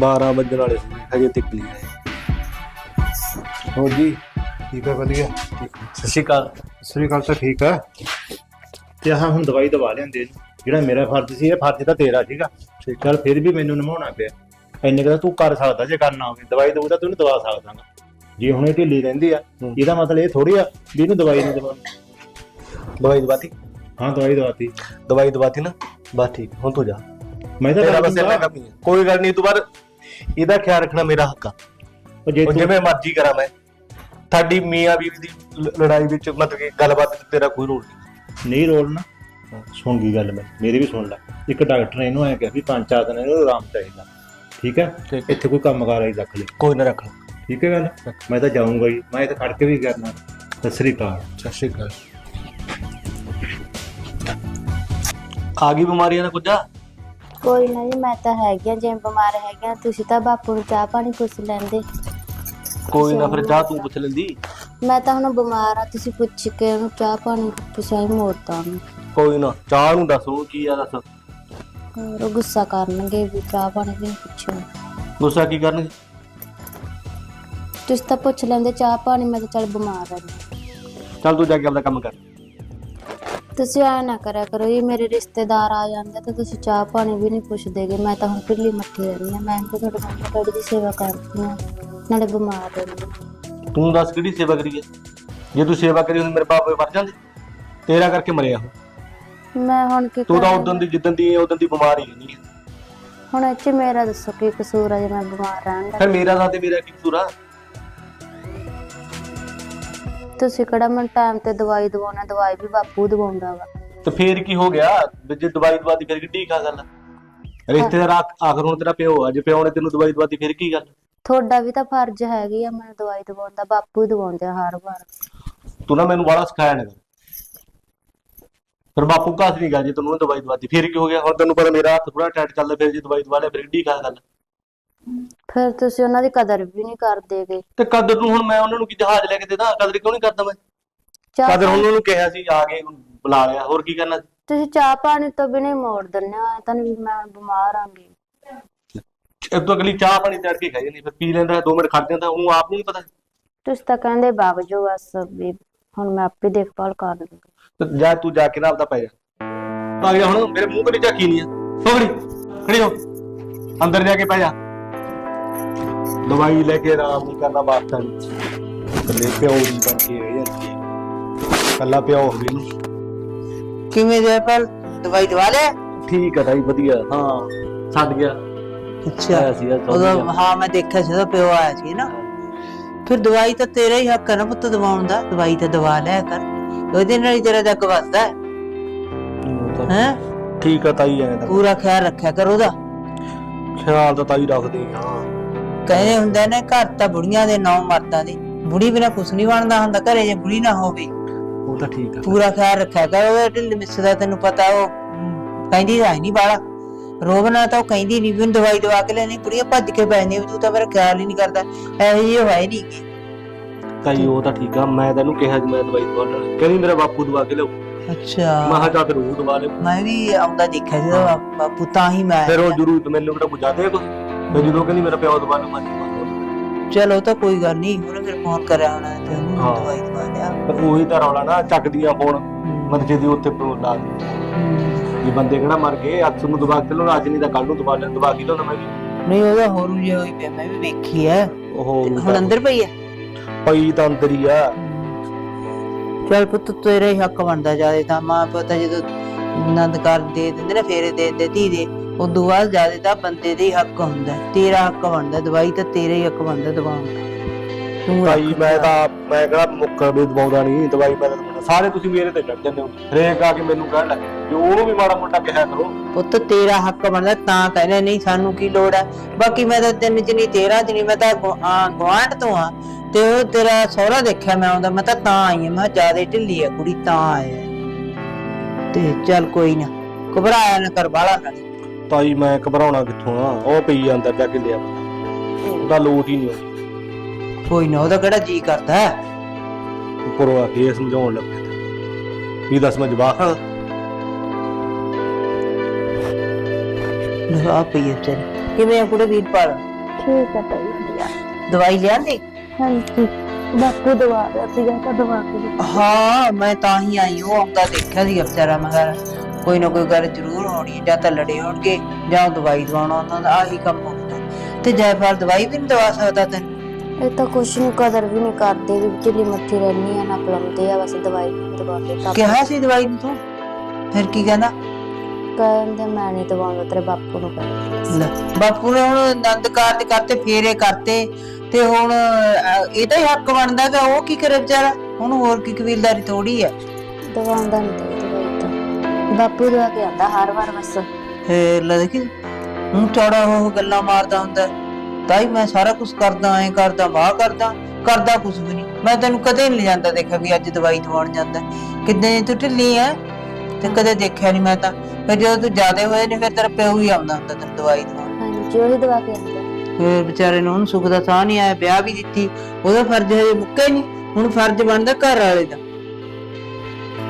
12 ਵਜਣ ਵਾਲੇ ਸੀ ਹਜੇ ਤੱਕ ਨਹੀਂ। ਆਏ ਹੋ ਜੀ ਠੀਕ ਹੈ ਵਧੀਆ। ਸਤਿ ਸ਼੍ਰੀ ਅਕਾਲ। ਸ੍ਰੀ ਅਕਾਲ ਤਾਂ ਠੀਕ ਹੈ ਤੇ ਆਹ ਹੁਣ ਦਵਾਈ ਦਵਾ ਲਿਆਂਦੇ ਨੇ। ਜਿਹੜਾ ਮੇਰਾ ਫਰਜ਼ ਸੀ ਇਹ ਫਰਜ਼ ਤਾਂ ਤੇਰਾ ਸੀਗਾ। ਚੱਲ ਫਿਰ ਵੀ ਮੈਨੂੰ ਨਿਭਾਉਣਾ ਪਿਆ। ਇੰਨੇ ਕੁ ਤਾਂ ਤੂੰ ਕਰ ਸਕਦਾ ਜੇ ਕਰਨਾ ਹੋਵੇ। ਦਵਾਈ ਦਊ ਤਾਂ ਤੂੰ ਇਹਨੂੰ ਦਵਾ ਸਕਦਾ ਗਾ। ਜੇ ਹੁਣ ਇਹ ਢਿੱਲੀ ਰਹਿੰਦੀ ਆ ਇਹਦਾ ਮਤਲਬ ਇਹ ਥੋੜੀ ਆ ਵੀ ਇਹਨੂੰ ਦਵਾਈ ਨਹੀਂ ਦਵਾਉਣੀ। ਦਵਾਈ ਦਵਾਤੀ? ਹਾਂ ਦਵਾਈ ਦਵਾਤੀ। ਦਵਾਈ ਦਵਾਤੀ ਨਾ? ਬਸ ਠੀਕ ਹੁਣ ਤੂੰ ਜਾ। ਮੈਂ ਤਾਂ ਤੇਰਾ ਬਸ ਇੰਨਾ। ਕੰਮ ਹੀ ਹੈ ਕੋਈ ਗੱਲ ਨਹੀਂ ਤੂੰ ਬਾਅਦ ਇਹਦਾ ਖਿਆਲ ਰੱਖਣਾ ਮੇਰਾ ਹੱਕ ਆ। ਉਹ ਜੇ ਉਹ ਤੂੰ ਜਿਵੇਂ ਮਰਜ਼ੀ ਕਰਾਂ ਮੈਂ। ਤੁਹਾਡੀ ਮੀਆਂ ਬੀਵੀ ਦੀ ਲ- ਲੜਾਈ ਵਿੱਚ ਮਤਲਬ ਕਿ ਗੱਲਬਾਤ ਵਿੱਚ ਤੇਰਾ ਕੋਈ ਰੋਲ ਨਹੀਂ। ਨਹੀਂ ਰੋਲ ਨਾ। ਸੁਣ ਗਈ ਗੱਲ ਮੈਂ। ਮੇਰੀ ਵੀ ਸੁਣ ਲੈ। ਇੱਕ ਡਾਕਟਰ ਨੇ ਇਹਨੂੰ ਐ ਕਿਹਾ ਵੀ ਪੰਜ ਚਾਰ ਦਿਨ ਇਹਨੂੰ ਆਰਾਮ ਚਾਹੀਦਾ। ਠੀਕ ਹੈ? ਠੀਕ ਇੱਥੇ ਕੋਈ ਕੰਮ ਕਾਰ ਆਈ ਰੱਖ ਲੈ। ਕੋਈ ਨਾ ਰੱਖ ਠੀਕ ਹੈ ਗੱਲ? ਮੈਂ ਤਾਂ ਜਾਊਂਗਾ ਹੀ ਮੈਂ ਇੱਥੇ ਖੜ ਕੇ ਵੀ ਕਰਨਾ। ਸਤਿ ਸ੍ਰੀ ਅਕਾਲ। ਸਤਿ ਸ਼੍ਰੀ ਅਕਾਲ। ਆ ਗਈ ਬਿਮਾਰੀਆਂ ਦਾ ਕੁਝਾ ਕੋਈ ਨਾ ਜੀ ਮੈਂ ਤਾਂ ਹੈਗੀ ਆ ਜੇ ਬਿਮਾਰ ਹੈਗਾ ਤੁਸੀਂ ਤਾਂ ਬਾਪੂ ਨੂੰ ਚਾਹ ਪਾਣੀ ਪੁੱਛ ਲੈਂਦੇ। ਕੋਈ ਨਾ ਫਿਰ ਜਾ ਤੂੰ ਪੁੱਛ ਲੈਂਦੀ। ਮੈਂ ਤਾਂ ਹੁਣ ਬਿਮਾਰ ਆ ਤੁਸੀਂ ਪੁੱਛ ਕੇ ਉਹਨੂੰ ਚਾਹ ਪਾਣੀ ਪੁੱਛਾਈ ਮੋੜਤਾ ਉਹਨੂੰ। ਕੋਈ ਨਾ ਚਾਹ ਨੂੰ ਦੱਸ ਉਹ ਕੀ ਆ ਦੱਸ। ਹੋਰ ਉਹ ਗੁੱਸਾ ਕਰਨਗੇ ਵੀ ਚਾਹ ਪਾਣੀ ਵੀ ਨਹੀਂ ਪੁੱਛਿਆ। ਗੁੱਸਾ ਕੀ ਕਰਨਗੇ? ਤੁਸੀਂ ਤਾਂ ਪੁੱਛ ਲੈਂਦੇ ਚਾਹ ਪਾਣੀ ਮੈਂ ਤਾਂ ਚੱਲ ਬਿਮਾਰ ਆ ਚੱਲ ਤੂੰ ਜਾ ਕੇ ਆਪਣਾ ਕੰਮ ਕਰ। ਤੁਸੀਂ ਐ ਨਾ ਕਰਿਆ ਕਰੋ ਜੀ ਮੇਰੇ ਰਿਸ਼ਤੇਦਾਰ ਆ ਜਾਂਦੇ ਤਾਂ ਤੁਸੀਂ ਚਾਹ ਪਾਣੀ ਵੀ ਨਹੀਂ ਪੁੱਛਦੇਗੇ ਮੈਂ ਤਾਂ ਹੁਣ ਢਿੱਲੀ ਮੱਠੀ ਰਹਿੰਦੀ ਆ ਮੈਂ ਤਾਂ ਤੁਹਾਡੇ ਮੰਮੀ ਡੈਡੀ ਦੀ ਸੇਵਾ ਕਰਦੀ ਆ ਨਾਲੇ ਬਿਮਾਰ ਰਹਿੰਦੀ ਹਾਂ। ਤੂੰ ਦੱਸ ਕਿਹੜੀ ਸੇਵਾ ਕਰੀਏ? ਜੇ ਤੂੰ ਸੇਵਾ ਕਰੀ ਹੁੰਦੀ ਮੇਰੇ ਬਾਪ ਮਰ ਜਾਂਦੇ। ਤੇਰਾ ਕਰਕੇ ਮਰਿਆ ਉਹ। ਮੈਂ ਹੁਣ ਕੀ ਤੂੰ ਤਾਂ ਕਰਾਂ? ਉਦੋਂ ਦੀ ਜਿੱਦਣ ਦੀ ਉਦੋਂ ਦੀ ਬਿਮਾਰ ਹੀ ਨਹੀਂ। ਹੁਣ 'ਚ ਮੇਰਾ ਦੱਸੋ ਕੀ ਕਸੂਰ ਆ ਜੇ ਮੈਂ ਬਿਮਾਰ ਰਹਿਣ ਦਾ? ਫਿਰ ਮੇਰਾ ਸਾਥ ਤੇ ਮੇਰਾ ਕੀ ਕਸੂਰ ਆ? ਤੁਸੀਂ ਕਿਹੜਾ ਮੈਨੂੰ ਟਾਈਮ ਤੇ ਦਵਾਈ ਦਵਾਉਣਾ ਦਵਾਈ ਵੀ ਬਾਪੂ ਦਵਾਉਂਦਾ ਵਾ। ਤੇ ਫੇਰ ਕੀ ਹੋ ਗਿਆ? ਵੀ ਜੇ ਦਵਾਈ ਦਵਾਦੀ ਫਿਰ ਕਿੱਡੀ ਕਾ ਗੱਲ? ਆ? ਰਿਸ਼ਤੇਦਾਰ ਆ- ਆਖਰ ਹੁਣ ਤੇਰਾ ਪਿਓ ਆ ਜੇ ਪਿਓ ਨੇ ਤੈਨੂੰ ਦਵਾਈ ਦਵਾਦੀ ਫਿਰ ਕੀ ਗੱਲ? ਤੁਹਾਡਾ ਵੀ ਤਾਂ ਫਰਜ਼ ਹੈਗੀ ਆ ਮੈਨੂੰ ਦਵਾਈ ਦਵਾਉਂਦਾ ਬਾਪੂ ਹੀ ਦਵਾਉਂਦੇ ਆ ਹਰ ਵਾਰ। ਤੂੰ ਨਾ ਮੈਨੂੰ ਬਾਲਾ ਸਿਖਾਇਆ ਨਾ ਕਰ। ਫਿਰ ਬਾਪੂ ਕਾਸ ਨਹੀਂ ਗਾ ਜੇ ਤੈਨੂੰ ਉਹਨੇ ਦਵਾਈ ਦਵਾਦੀ ਫਿਰ ਕੀ ਹੋ ਗਿਆ? ਹੁਣ ਤੈਨੂੰ ਪਤਾ ਮੇਰਾ ਹੱਥ ਥੋੜਾ ਟਾਈਟ ਚੱਲਦਾ ਫਿਰ ਜੇ ਦਵਾਈ ਦਵਾ ਲਿਆ ਫਿਰ ਕਿੱਡੀ ਕਾ ਗੱਲ? ਫਿਰ ਤੁਸੀਂ ਉਹਨਾਂ ਦੀ ਕਦਰ ਵੀ ਨਹੀਂ ਕਰਦੇਗੇ ਤੇ ਕਦਰ ਨੂੰ ਹੁਣ ਮੈਂ ਉਹਨਾਂ ਨੂੰ ਕੀ ਜਹਾਜ਼ ਲੈ ਕੇ ਦੇਦਾ ਕਦਰ ਕਿਉਂ ਨਹੀਂ ਕਰਦਾ ਮੈਂ? ਚਾਹ ਕਦਰ ਉਹਨਾਂ ਨੂੰ ਕਿਹਾ ਸੀ ਆ ਕੇ ਬੁਲਾ ਲਿਆ। ਹੋਰ ਕੀ ਕਰਨਾ ਸੀ? ਤੁਸੀਂ ਚਾਹ ਪਾਣੀ ਤੋਂ ਨਹੀਂ ਮੋੜ ਦਿੰਦੇ ਹੋ ਐਂ ਤਾਂ ਵੀ ਮੈਂ ਬਿਮਾਰ ਆਂਗੀ ਇਹ ਤੋਂ ਅਗਲੀ ਚਾਹ ਪਾਣੀ ਚੜ ਕੇ ਖਾਈ ਨਹੀਂ ਫਿਰ ਪੀ ਲੈਂਦਾ 2 ਮਿੰਟ ਖੜ ਜਾਂਦਾ ਉਹਨੂੰ ਆਪ ਨੂੰ ਨਹੀਂ ਪਤਾ। ਤੁਸੀਂ ਤਾਂ ਕਹਿੰਦੇ ਜੋ ਬਸ ਵੀ ਹੁਣ ਮੈਂ ਆਪੇ ਦੇਖਭਾਲ ਕਰ ਲੂੰਗੀ। ਤੇ ਜਾ ਤੂੰ ਜਾ ਕੇ ਨਾ ਆਪਦਾ ਪੈ ਜਾ। ਆ ਗਿਆ ਹੁਣ ਮੇਰੇ ਮੂੰਹ ਤੇ ਝਾਕੀ ਨਹੀਂ ਆ। ਸੋਗੜੀ ਖੜੀ ਹੋ ਅੰਦਰ ਜਾ ਕੇ ਪੈ ਜਾ। ਦਵਾਈ ਲੈ ਕੇ ਆਰਾਮ ਨਹੀਂ ਕਰਨਾ ਵਾਸਤਾ ਨਹੀਂ ਕੱਲੇ ਪਿਓ ਦੀ ਬਣ ਕੇ ਰਹਿ ਜਾਂਦੀ ਹੈ। ਕੱਲਾ ਪਿਓ ਹੋਵੇ ਨੂੰ। ਕਿਵੇਂ ਜੈਪਾਲ ਦਵਾਈ ਦਵਾ ਲਿਆ ਠੀਕ ਆ ਤਾਈ ਵਧੀਆ। ਹਾਂ ਛੱਡ ਗਿਆ। ਅੱਛਾ ਆਇਆ ਸੀ ਉਦੋਂ ਹਾਂ ਮੈਂ ਦੇਖਿਆ ਸੀ ਉਹਦਾ ਪਿਓ ਆਇਆ ਸੀ ਨਾ। ਫਿਰ ਦਵਾਈ ਤਾਂ ਤੇਰਾ ਹੀ ਹੱਕ ਹੈ ਨਾ ਪੁੱਤ ਦਵਾਉਣ ਦਾ। ਦਵਾਈ ਤਾਂ ਦਵਾ ਲਿਆ ਕਰ। ਉਹਦੇ ਨਾਲ ਹੀ ਤੇਰਾ ਜੱਗ ਵੱਸਦਾ ਹੈ। ਹੈਂ? ਠੀਕ ਆ ਤਾਈ ਐਂ ਤਾਂ। ਪੂਰਾ ਖਿਆਲ ਰੱਖਿਆ ਕਰ ਉਹਦਾ। ਖਿਆਲ ਤਾਂ ਤਾਈ ਰੱਖਦੇ ਹਾਂ। ਕਹਿੰਦੇ ਹੁੰਦੇ ਨੇ ਘਰ ਤਾਂ ਬੁੜੀਆਂ ਦੇ ਨੌ ਮਰਦਾਂ ਦੇ। ਬੁੜੀ ਬਿਨਾ ਕੁਛ ਨਹੀਂ ਬਣਦਾ ਹੁੰਦਾ ਘਰੇ ਜੇ ਬੁੜੀ ਨਾ ਹੋਵੇ। ਉਹ ਤਾਂ ਠੀਕ ਆ। ਪੂਰਾ ਖਿਆਲ ਰੱਖਿਆ ਕਰ ਉਹ ਢਿੱਲ ਮਿੱਸ ਦਾ ਤੈਨੂੰ ਪਤਾ ਉਹ ਕਹਿੰਦੀ ਹੈ ਨਹੀਂ ਬਾਲਾ। ਰੋਵਣਾ ਤਾਂ ਉਹ ਕਹਿੰਦੀ ਨਹੀਂ ਵੀ ਉਹਨੂੰ ਦਵਾਈ ਦਵਾ ਕੇ ਲੈਣੀ ਕੁੜੀਆਂ ਭੱਜ ਕੇ ਪੈ ਜਾਂਦੀਆਂ ਵੀ ਤੂੰ ਤਾਂ ਮੇਰਾ ਖਿਆਲ ਹੀ ਨਹੀਂ ਕਰਦਾ ਇਹੋ ਜਿਹੀ ਹੋਇਆ ਨਹੀਂ ਗੀ। ਤਾਈ ਉਹ ਤਾਂ ਠੀਕ ਆ ਮੈਂ ਤੈਨੂੰ ਕਿਹਾ ਸੀ ਮੈਂ ਦਵਾਈ ਦਵਾ ਲੈਣੀ ਕਹਿੰਦੀ ਮੇਰਾ ਬਾਪੂ ਦਵਾ ਕੇ ਲਿਆਓ। ਅੱਛਾ। ਕਿਹਾ ਜਾ ਫਿਰ ਉਹ ਦਵਾ ਲਿਓ ਮੈਂ ਵੀ ਆਉਂਦਾ ਦੇਖਿਆ ਸੀ ਬਾਪੂ ਤਾਂ ਹੀ ਮੈਂ ਫਿਰ ਉਹ ਜ਼ਰੂਰ ਮੈਨੂੰ ਕਿਹੜਾ ਬੁਝਾਦੇ ਕੁਝ ਫਿਰ ਜਦੋਂ ਕਹਿੰਦੀ ਮੇਰਾ ਪਿਓ ਦਵਾ ਲਓ ਮੈਂ ਦਵਾ ਲਓ। ਚਲੋ ਤਾਂ ਕੋਈ ਗੱਲ ਨਹੀਂ ਉਹਨੇ ਫਿਰ ਫੋਨ ਕਰਿਆ ਹੋਣਾ ਤੇ ਉਹਨੂੰ। ਦਵਾਈ ਦਵਾ ਲਿਆ। ਪਰ ਉਹੀ ਤਾਂ ਰੌਲਾ ਨਾ ਚੱਕਦੀਆਂ ਫੋਨ ਮਰਜੇ ਦੀ ਉੱਥੇ ਫੋਨ ਲਾ ਦੇ ਹਮ। ਵੀ ਬੰਦੇ ਕਿਹੜਾ ਮਰ ਗਏ ਅੱਜ ਨੂੰ ਦਵਾ ਕੇ ਲਓ ਅੱਜ ਨਹੀਂ ਤਾਂ ਕੱਲ ਨੂੰ ਦਵਾ ਲੈਣ ਦਵਾ ਕੇ ਲਿਆਉਣਾ ਮੈਂ ਵੀ। ਨਹੀਂ ਉਹਦਾ ਹੋਰ ਜੇ ਹੋਈ ਪਿਆ ਮੈਂ ਵੀ ਵੇਖੀ ਐ ਉਹ ਹੁਣ ਅੰਦਰ ਪਈ ਐ ਪਈ ਤਾਂ ਅੰਦਰ ਹੀ ਆ। ਚਲ ਪੁੱਤ ਤੇਰਾ ਹੀ ਹੱਕ ਬਣਦਾ ਜਾਦੇ ਤਾਂ। ਮਾਂ ਪਤਾ ਜਦੋਂ ਆਨੰਦ ਕਰ ਦੇ ਦਿੰਦੇ ਨਾ ਫੇਰੇ ਦੇ ਦਿੰਦੇ ਧੀ ਦੇ। ਉਦੋਂ ਬਾਅਦ ਜਾਦੇ ਤਾਂ ਬੰਦੇ ਦੇ ਹੀ ਹੱਕ ਹੁੰਦਾ ਹੈ। ਤੇਰਾ ਹੱਕ ਬਣਦਾ ਦਵਾਈ ਤਾਂ ਤੇਰਾ ਹੀ ਹੱਕ ਬਣਦਾ ਦਵਾਉਣ ਦਾ ਤੂੰ ਭਾਈ ਰੱਖ ਮੈਂ। ਤਾਂ ਮੈਂ ਕਿਹੜਾ ਮੁੱਕਰ ਵੀ ਦਵਾਉਂਦਾ ਨਹੀਂ ਦਵਾਈ ਮੈਂ ਤਾਂ ਦਵਾਉਂਦਾ। ਸਾਰੇ ਤੁਸੀਂ ਮੇਰੇ ਤੇ ਚੜ ਜਾਂਦੇ ਹੋ ਹਰੇਕ ਆ ਕੇ ਮੈਨੂੰ ਕਹਿਣ ਲੱਗੇ ਜੇ ਉਹਨੂੰ ਵੀ ਮਾੜਾ ਮੋਟਾ ਕਿਹਾ ਕਰੋ ਪੁੱਤ ਤੇਰਾ ਹੱਕ ਬਣਦਾ ਤਾਂ ਕਹਿੰਦੇ ਨਹੀਂ ਸਾਨੂੰ ਕੀ ਲੋੜ ਹੈ ਬਾਕੀ ਮੈਂ ਤਾਂ ਤਿੰਨ ਨਹੀਂ ਤੇਰਾ ਨਹੀਂ ਮੈਂ ਤਾਂ ਗਵਾਂਢ ਤੋਂ ਆ ਤੇ ਉਹ ਤੇਰਾ ਸਹੁਰਾ ਦੇਖਿਆ ਮੈਂ ਆਉਂਦਾ ਮੈਂ ਤਾਂ ਤਾਂ ਆਈ ਹਾਂ ਮੈਂ ਜ਼ਿਆਦਾ ਢਿੱਲੀ ਆ ਕੁੜੀ ਤਾਂ ਆਇਆ ਤੇ ਚੱਲ ਕੋਈ ਨਾ ਘਬਰਾਇਆ ਨਾ ਕਰ ਬਾਲਾ ਨਾ ਤਾਈ ਮੈਂ ਘਬਰਾਉਣਾ ਕਿੱਥੋਂ ਆ? ਉਹ ਪਈ ਆ ਅੰਦਰ ਜਾ ਕੇ ਲਿਆ। ਉਹਦਾ ਲੋਟ ਹੀ ਨਹੀਂ ਆਉਂਦੀ ਕੋਈ ਨਾ ਉਹਦਾ ਕਿਹੜਾ ਜੀ ਕਰਦਾ ਹੈ? ਉੱਪਰੋਂ ਆ ਕੇ ਇਹ ਸਮਝਾਉਣ ਲੱਗੇ ਵੀ ਦੱਸ ਮੈਂ ਜਵਾਬ ਹਾਂ। ਲੈ ਆ ਪਈ ਹੈ ਤੇਰੀ ਕਿਵੇਂ ਆ ਕੁੜੇ ਵੀਰ ਪਾਲ ਠੀਕ ਹੈ ਤਾਈ ਵਧੀਆ। ਦਵਾਈ ਲਿਆਂਦੀ? ਹਾਂਜੀ। ਬਾਪੂ ਦਵਾ ਰਿਹਾ ਸੀਗਾ ਤਾਂ ਦਵਾ ਕੇ ਦਿੱਤੀ। ਹਾਂ ਮੈਂ ਤਾਂ ਹੀ ਆਈ ਉਹ ਆਉਂਦਾ ਦੇਖਿਆ ਸੀ ਵਿਚਾਰਾ ਮਗਰ ਕੋਈ ਨਾ ਕੋਈ ਗੱਲ ਜ਼ਰੂਰ ਹੋਣੀ ਹੈ, ਜਾਂ ਤਾਂ ਲੜੇ ਹੋਣਗੇ ਜਾਂ ਉਹ ਦਵਾਈ ਦਵਾਉਣਾ ਉਹਨਾਂ ਦਾ ਆਹੀ ਕੰਮ ਹੁੰਦਾ ਤੇ। ਜੈਫਰ ਦਵਾਈ ਵੀ ਨਹੀਂ ਦਵਾ ਸਕਦਾ ਤੈਨੂੰ? ਇਹ ਤਾਂ ਕੁਛ ਨਹੀਂ ਕਦਰ ਵੀ ਨਹੀਂ ਕਰਦੇ ਵੀ ਢਿੱਲੀ ਮੱਠੀ ਰਹਿਣੀ ਆ ਨਾ ਪਲਮਦੇ ਆ ਬਸ ਦਵਾਈ ਨਹੀਂ ਦਵਾਉਂਦੇ ਤਾਂ ਕਿਹਾ ਸੀ ਦਵਾਈ ਨੂੰ ਤੂੰ? ਫਿਰ ਕੀ ਕਹਿੰਦਾ ਕਹਿੰਦੇ ਮੈਂ ਨਹੀਂ ਦਵਾਉਂਦਾ ਤੇਰੇ ਬਾਪੂ ਨੂੰ ਕਹਿੰਦੇ। ਲੈ, ਬਾਪੂ ਨੇ ਹੁਣ ਆਨੰਦ ਕਾਰਜ ਕਰਤੇ ਫੇਰੇ ਕਰਤੇ ਤੇ ਹੁਣ ਅਹ, ਇਹਦਾ ਹੀ ਹੱਕ ਬਣਦਾ ਕਿ ਉਹ ਕੀ ਕਰੇ ਵਿਚਾਰਾ? ਹੁਣ ਹੋਰ ਕੀ ਕਬੀਲਦਾਰੀ ਥੋੜੀ ਹੈ ਦਵਾਉਂਦਾ ਨਹੀਂ ਬਾਪੂ ਦਵਾ ਕੇ ਆਂਦਾ ਹਰ ਵਾਰ ਬਸ। ਫੇਰ ਲੈ ਦੇਖੀ ਹੁਣ ਚੌੜਾ ਉਹ ਗੱਲਾਂ ਮਾਰਦਾ ਹੁੰਦਾ। ਤਾਈ ਮੈਂ ਸਾਰਾ ਕੁਝ ਕਰਦਾ ਐ ਕਰਦਾ ਵਾਹ ਕਰਦਾ ਕਰਦਾ ਕੁਝ ਵੀ ਨਹੀਂ। ਮੈਂ ਤੈਨੂੰ ਕਦੇ ਨਹੀਂ ਜਾਂਦਾ ਦੇਖਿਆ ਵੀ ਅੱਜ ਦਵਾਈ ਦਵਾਉਣ ਜਾਂਦਾ। ਕਿੱਦਾਂ ਤੂੰ ਢਿੱਲੀ ਐ ਤੇ ਕਦੇ ਦੇਖਿਆ ਨਹੀਂ ਮੈਂ ਤਾਂ। ਫਿਰ ਜਦੋਂ ਤੂੰ ਜ਼ਿਆਦੇ ਹੋਏ ਨੇ ਫਿਰ ਤੇਰਾ ਪਿਓ ਹੀ ਆਉਂਦਾ ਹੁੰਦਾ ਤੈਨੂੰ ਦਵਾਈ ਦਵਾਉਣ। ਹਾਂਜੀ ਉਹੀ ਦਵਾ ਕੇ ਆਂਦਾ ਫਿਰ ਵਿਚਾਰੇ ਨੂੰ ਹੁਣ ਸੁੱਖ ਦਾ ਸਾਹ ਨਹੀਂ ਆਇਆ ਵਿਆਹ ਵੀ ਦਿੱਤੀ। ਉਹਦਾ ਫਰਜ਼ ਹਜੇ ਮੁੱਕਿਆ ਹੀ ਨਹੀਂ ਹੁਣ ਫਰਜ਼ ਬਣਦਾ ਘਰ ਵਾਲੇ ਦਾ।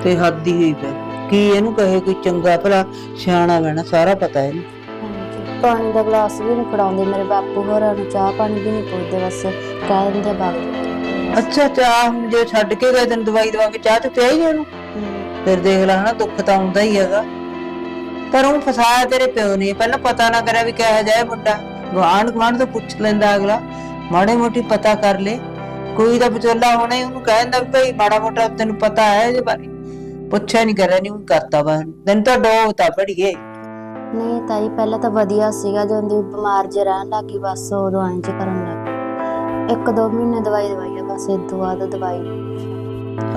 ਤੇ ਹੱਦ ਹੀ ਹੋਈ ਪਈ। ਕੀ ਇਹਨੂੰ ਕਹੇ ਕੋਈ ਚੰਗਾ ਭਲਾ? ਸਿਆਣਾ ਬਣਾ ਸਾਰਾ ਪਤਾ ਹਾਂਜੀ ਪਾਣੀ ਦਾ ਗਲਾਸ ਵੀ ਨਹੀਂ ਫੜਾਉਂਦੇ ਮੇਰੇ ਬਾਪੂ ਹੋਰਾਂ ਨੂੰ ਚਾਹ ਪਾਣੀ ਵੀ ਨਹੀਂ ਪੁੱਛਦੇ ਬਸ ਕਹਿ ਦਿੰਦੇ ਬਾਗ ਅੱਛਾ ਚਾਹ ਹੁਣ ਜੇ ਛੱਡ ਕੇ ਗਏ ਤੈਨੂੰ ਦਵਾਈ ਦਵਾ ਕੇ ਚਾਹ ਤੇ ਪਿਆ ਹੀ ਉਹਨੂੰ? ਫਿਰ ਦੇਖ ਲੈ ਹਨਾ ਦੁੱਖ ਤਾਂ ਆਉਂਦਾ ਹੀ ਹੈਗਾ। ਪਰ ਉਹ ਫਸਾਇਆ ਤੇਰੇ ਪਿਓ ਨੇ ਪਹਿਲਾਂ ਪਤਾ ਨਾ ਕਰਿਆ ਵੀ ਕਿਹੋ ਇਹ ਮੁੰਡਾ। ਗਵਾਂਢ ਗਵਾਂਢ ਤੋਂ ਪੁੱਛ ਲੈਂਦਾ ਅਗਲਾ ਮਾੜੇ ਮੋਟੀ ਪਤਾ ਕਰ ਲੈ। ਕੋਈ ਦਾ ਵਿਚੋਲਾ ਹੋਣਾ ਹੀ ਉਹਨੂੰ ਕਹਿੰਦਾ ਵੀ ਭਾਈ ਮਾੜਾ ਮੋਟਾ ਤੈਨੂੰ ਪਤਾ ਹੈ ਇਹਦੇ ਬਾਰੇ। ਪੁੱਛਿਆ ਨਹੀਂ ਕਰਿਆ ਨਹੀਂ ਕਰਤਾ ਵਾ। ਤੈਨੂੰ ਤਾਂ ਡੋ ਤਾਂ ਪੜੀਏ ਨਹੀਂ ਤਾਈ ਪਹਿਲਾਂ ਤਾਂ ਵਧੀਆ ਸੀਗਾ ਜਦੋਂ ਦੀ ਬਿਮਾਰ ਜੇ ਰਹਿਣ ਲੱਗੀ ਬਸ ਉਦੋਂ ਐਂ ਜੇ ਕਰਨ ਲੱਗ। ਇੱਕ ਦੋ ਮਹੀਨੇ ਦਵਾਈ ਦਵਾਈ ਆ ਬਸ ਇਹ ਤੋਂ ਬਾਅਦ ਦਵਾਈ।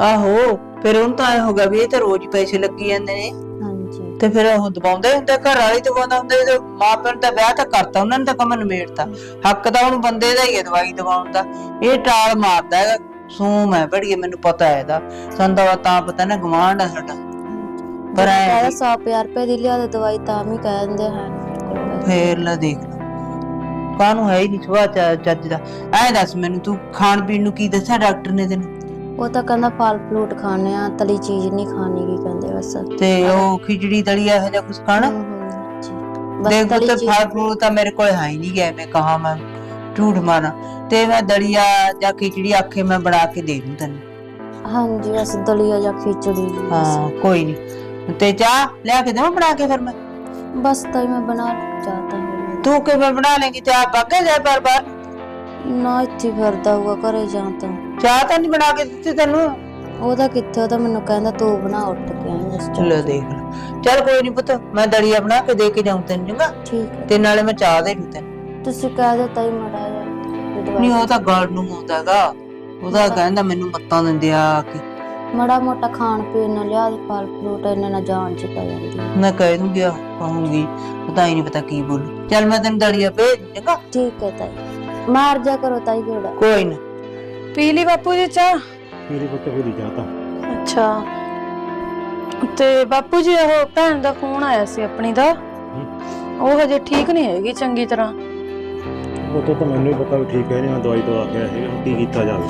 ਆਹੋ ਫਿਰ ਉਹਨੂੰ ਤਾਂ ਐ ਹੋਗਾ ਵੀ ਇਹ ਤਾਂ ਰੋਜ਼ ਹੀ ਪੈਸੇ ਲੱਗੀ ਜਾਂਦੇ ਨੇ। ਹਾਂਜੀ। ਤੇ ਫਿਰ ਉਹ ਦਬਾਉਂਦੇ ਹੁੰਦੇ ਘਰ ਵਾਲੀ ਦਬਾਉਂਦਾ ਹੁੰਦਾ ਜਦੋਂ ਮਾਂ ਪਿਓ ਨੇ ਤਾਂ ਵਿਆਹ ਤਾਂ ਕਰਤਾ ਉਹਨਾਂ ਨੇ ਤਾਂ ਕੰਮ ਨਿਬੇੜਤਾ ਹੱਕ ਤਾਂ ਉਹਨੂੰ ਬੰਦੇ ਦਾ ਹੀ ਹੈ ਦਵਾਈ ਦਵਾਉਣ ਦਾ। ਇਹ ਟਾਲ ਮਾਰਦਾ ਹੈਗਾ। ਸੂਮ ਹੈ ਬੜੀਏ ਮੈਨੂੰ ਪਤਾ ਹੈ ਇਹਦਾ। ਸੰਦਾ ਤਾਂ ਪਤਾ ਨਾ ਗਵਾਂਢ ਆ ਸਾਡਾ। ਪਰ ਐਂ ਕਹਿੰਦਾ ਵੀ- 100 ਰੁਪਏ ਦੀ ਲਿਆ ਦੇ ਦਵਾਈ ਤਾਂ ਵੀ ਕਹਿ ਦਿੰਦੇ ਹੈ ਨੀ ਮੇਰੇ ਕੋਲ ਪੈਸੇ। ਫੇਰ ਲੈ। ਦੇਖ ਹੈ ਹੀ ਨਹੀਂ ਸੁਭਾ ਚੱਜ ਦਾ। ਐ ਦੱਸ ਮੈਨੂੰ ਤੂੰ ਖਾਣ ਪੀਣ ਨੂੰ ਕੀ ਦੱਸਿਆ ਡਾਕਟਰ ਨੇ ਤੈਨੂੰ? ਉਹ ਤਾਂ ਕਹਿੰਦਾ ਫਲ ਫਲੂਟ ਖਾਣੇ ਆ ਤਲੀ ਚੀਜ਼ ਨਹੀਂ ਖਾਣੀ ਕੀ ਕਹਿੰਦੇ ਬਸ। ਤੇ ਉਹ ਖਿਚੜੀ ਦਲੀਆ ਇਹੋ ਜਿਹਾ ਕੁਝ ਖਾਣਾ? ਹਮ, ਹਮ, ਜੀ। ਬਸ ਦੇਖ ਤਲੀ ਚੀਜ਼- ਫਲ ਫਰੂਟ ਤਾਂ ਮੇਰੇ ਕੋਲ ਹੈ ਹੀ ਨਹੀਂ ਗਿਆ ਮੈਂ ਕਹਾ ਮੈਂ ਝੂਠ ਮਾਰਾਂ ਤੇ ਮੈਂ ਦਲੀਆ ਜਾਂ ਖਿਚੜੀ ਆਖੇ ਮੈਂ ਬਣਾ ਕੇ ਦੇ ਦੂੰ ਤੈਨੂੰ। ਹਾਂਜੀ ਬਸ ਦਲੀਆ ਜਾਂ ਖਿਚੜੀ। ਬਸ। ਹਾਂ ਕੋਈ ਨਹੀਂ ਤੇ ਚਾਹ ਲਿਆ ਕੇ ਦੇਵਾਂ ਬਣਾ ਕੇ ਫਿਰ ਮੈਂ? ਬਸ ਤਾਂ ਹੀ ਮੈਂ ਬਣਾ ਚਾਹਤਾ ਹਾਂ ਤੂੰ ਕਿਵੇਂ ਬਣਾ ਲੇਂਗੀ ਚਾਹ ਪੱਕੇ ਜਾ ਬਾਰ ਬਾਰ। ਨਾ ਇੱਥੇ ਫਿਰਦਾ ਹੋਊਗਾ ਘਰੇ ਜਾਂ ਤਾਂ। ਚਾਹ ਤਾਂ ਨਹੀਂ ਬਣਾ ਕੇ ਦਿੱਤੀ ਤੈਨੂੰ? ਉਹਦਾ ਕਿੱਥੇ ਉਹ ਤਾਂ ਮੈਨੂੰ ਕਹਿੰਦਾ ਤੂੰ ਬਣਾ ਉੱਠ ਕੇ ਆਈ ਬਸ ਚਾਹ। ਲੈ ਦੇਖ ਲੈ। ਚੱਲ ਕੋਈ ਨਹੀਂ ਪੁੱਤ ਮੈਂ ਦਲੀਆ ਬਣਾ ਕੇ ਦੇ ਕੇ ਜਾਉਂ ਤੈਨੂੰ ਚੰਗਾ? ਠੀਕ ਹੈ। ਤੇ ਨਾਲੇ ਮੈਂ ਚਾਹ ਦੇ ਦੂੰ ਤੈਨੂੰ। ਤੁਸੀਂ ਕਹਿ ਦੋ ਤਾਈ ਮੜਾ ਜਾ ਨਹੀਂ ਉਹ ਤਾਂ ਗੱਲ ਨੂੰ ਆਉਂਦਾਗਾ ਉਹਦਾ ਕਹਿੰਦਾ ਮੈਨੂੰ ਮੱਤਾਂ ਦਿੰਦੇ ਆ ਕੇ ਮੜਾ ਮੋਟਾ ਖਾਣ ਪੀਣ ਨੂੰ ਲਿਆ ਦੇ ਫਲ ਫਰੂਟ ਇਹਨਾਂ ਨਾਲ ਜਾਨ ਚ ਪੈ ਜਾਂਦੀ। ਹੈ। ਮੈਂ ਕਹਿ ਦੂੰਗੀ ਆ, ਕਹੂੰਗੀ ਪਤਾ ਹੀ ਨਹੀਂ ਪਤਾ ਕੀ ਬੋਲੂ। ਚੱਲ ਮੈਂ ਤੈਨੂੰ ਦਲੀਆ ਭੇਜ ਦੂੰ, ਚੰਗਾ? ਠੀਕ ਹੈ ਤਾਈ। ਮਾਰ ਜਾ ਕਰੋ ਤਾਈ ਘੋੜਾ। ਕੋਈ ਨਾ। ਪੀ ਲਈ ਬਾਪੂ ਜੀ ਚਾਹ? ਮੇਰੇ ਪੁੱਤ ਫਿਰ ਜਾ ਤਾਂ। ਅੱਛਾ। ਤੇ ਬਾਪੂ ਜੀ ਉਹ ਭੈਣ ਦਾ ਫੋਨ ਆਇਆ ਸੀ ਆਪਣੀ ਦਾ। ਉਹ ਹਜੇ ਠੀਕ ਨਹੀਂ ਹੈਗੀ ਚੰਗੀ ਤਰ੍ਹਾਂ। ਉਹ ਤੋਂ ਤਾਂ ਮੈਨੂੰ ਹੀ ਪਤਾ ਵੀ ਠੀਕ ਹੈ ਨਹੀਂ ਮੈਂ ਦਵਾਈ ਦਵਾ ਕੇ ਆਇਆ ਸੀ ਹੁਣ ਕੀ ਕੀਤਾ ਜਾਵੇ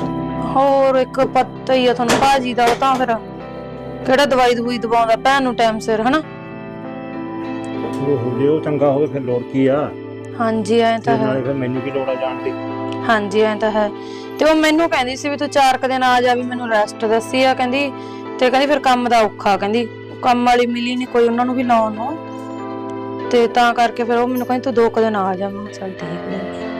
ਹੋਰ ਇੱਕ ਪਤਾ ਹੀ ਆ ਤੁਹਾਨੂੰ ਬਾਜੀ ਦਾ ਉਹ ਤਾਂ ਫਿਰ ਕਿਹੜਾ ਦਵਾਈ ਦਵਾਈ ਦਵਾਉਂਦਾ ਭੈਣ ਨੂੰ ਟਾਈਮ ਸਿਰ ਹਨਾ? ਉਹ ਹੋ ਜੇ ਉਹ ਚੰਗਾ ਹੋਵੇ ਫਿਰ ਲੋੜ ਕੀ ਆ? ਹਾਂਜੀ ਐ ਤੇ ਤਾਂ ਹੈ। ਨਾਲੇ ਫਿਰ ਮੈਨੂੰ ਕੀ ਲੋੜ ਆ ਜਾਣ ਦੀ? ਹਾਂਜੀ ਐ ਤਾਂ ਹੈ। ਤੇ ਉਹ ਮੈਨੂੰ ਕਹਿੰਦੀ ਸੀ ਵੀ ਤੂੰ ਚਾਰ ਕੁ ਦਿਨ ਆ ਜਾ ਵੀ ਮੈਨੂੰ ਰੈਸਟ ਦੱਸੀ ਆ ਕਹਿੰਦੀ। ਤੇ ਕਹਿੰਦੀ ਫਿਰ ਕੰਮ ਦਾ ਔਖਾ ਕਹਿੰਦੀ। ਕੰਮ ਵਾਲੀ ਮਿਲੀ ਨਹੀਂ ਕੋਈ ਉਹਨਾਂ ਨੂੰ ਵੀ ਲਾਉਣ ਨੂੰ। ਤੇ ਤਾਂ ਕਰਕੇ ਫਿਰ ਉਹ ਮੈਨੂੰ ਕਹਿੰਦੀ ਤੂੰ ਦੋ ਕੁ ਦਿਨ ਆ ਜਾ ਮੈਂ ਕਿਹਾ ਚੱਲ ਠੀਕ ਹੈ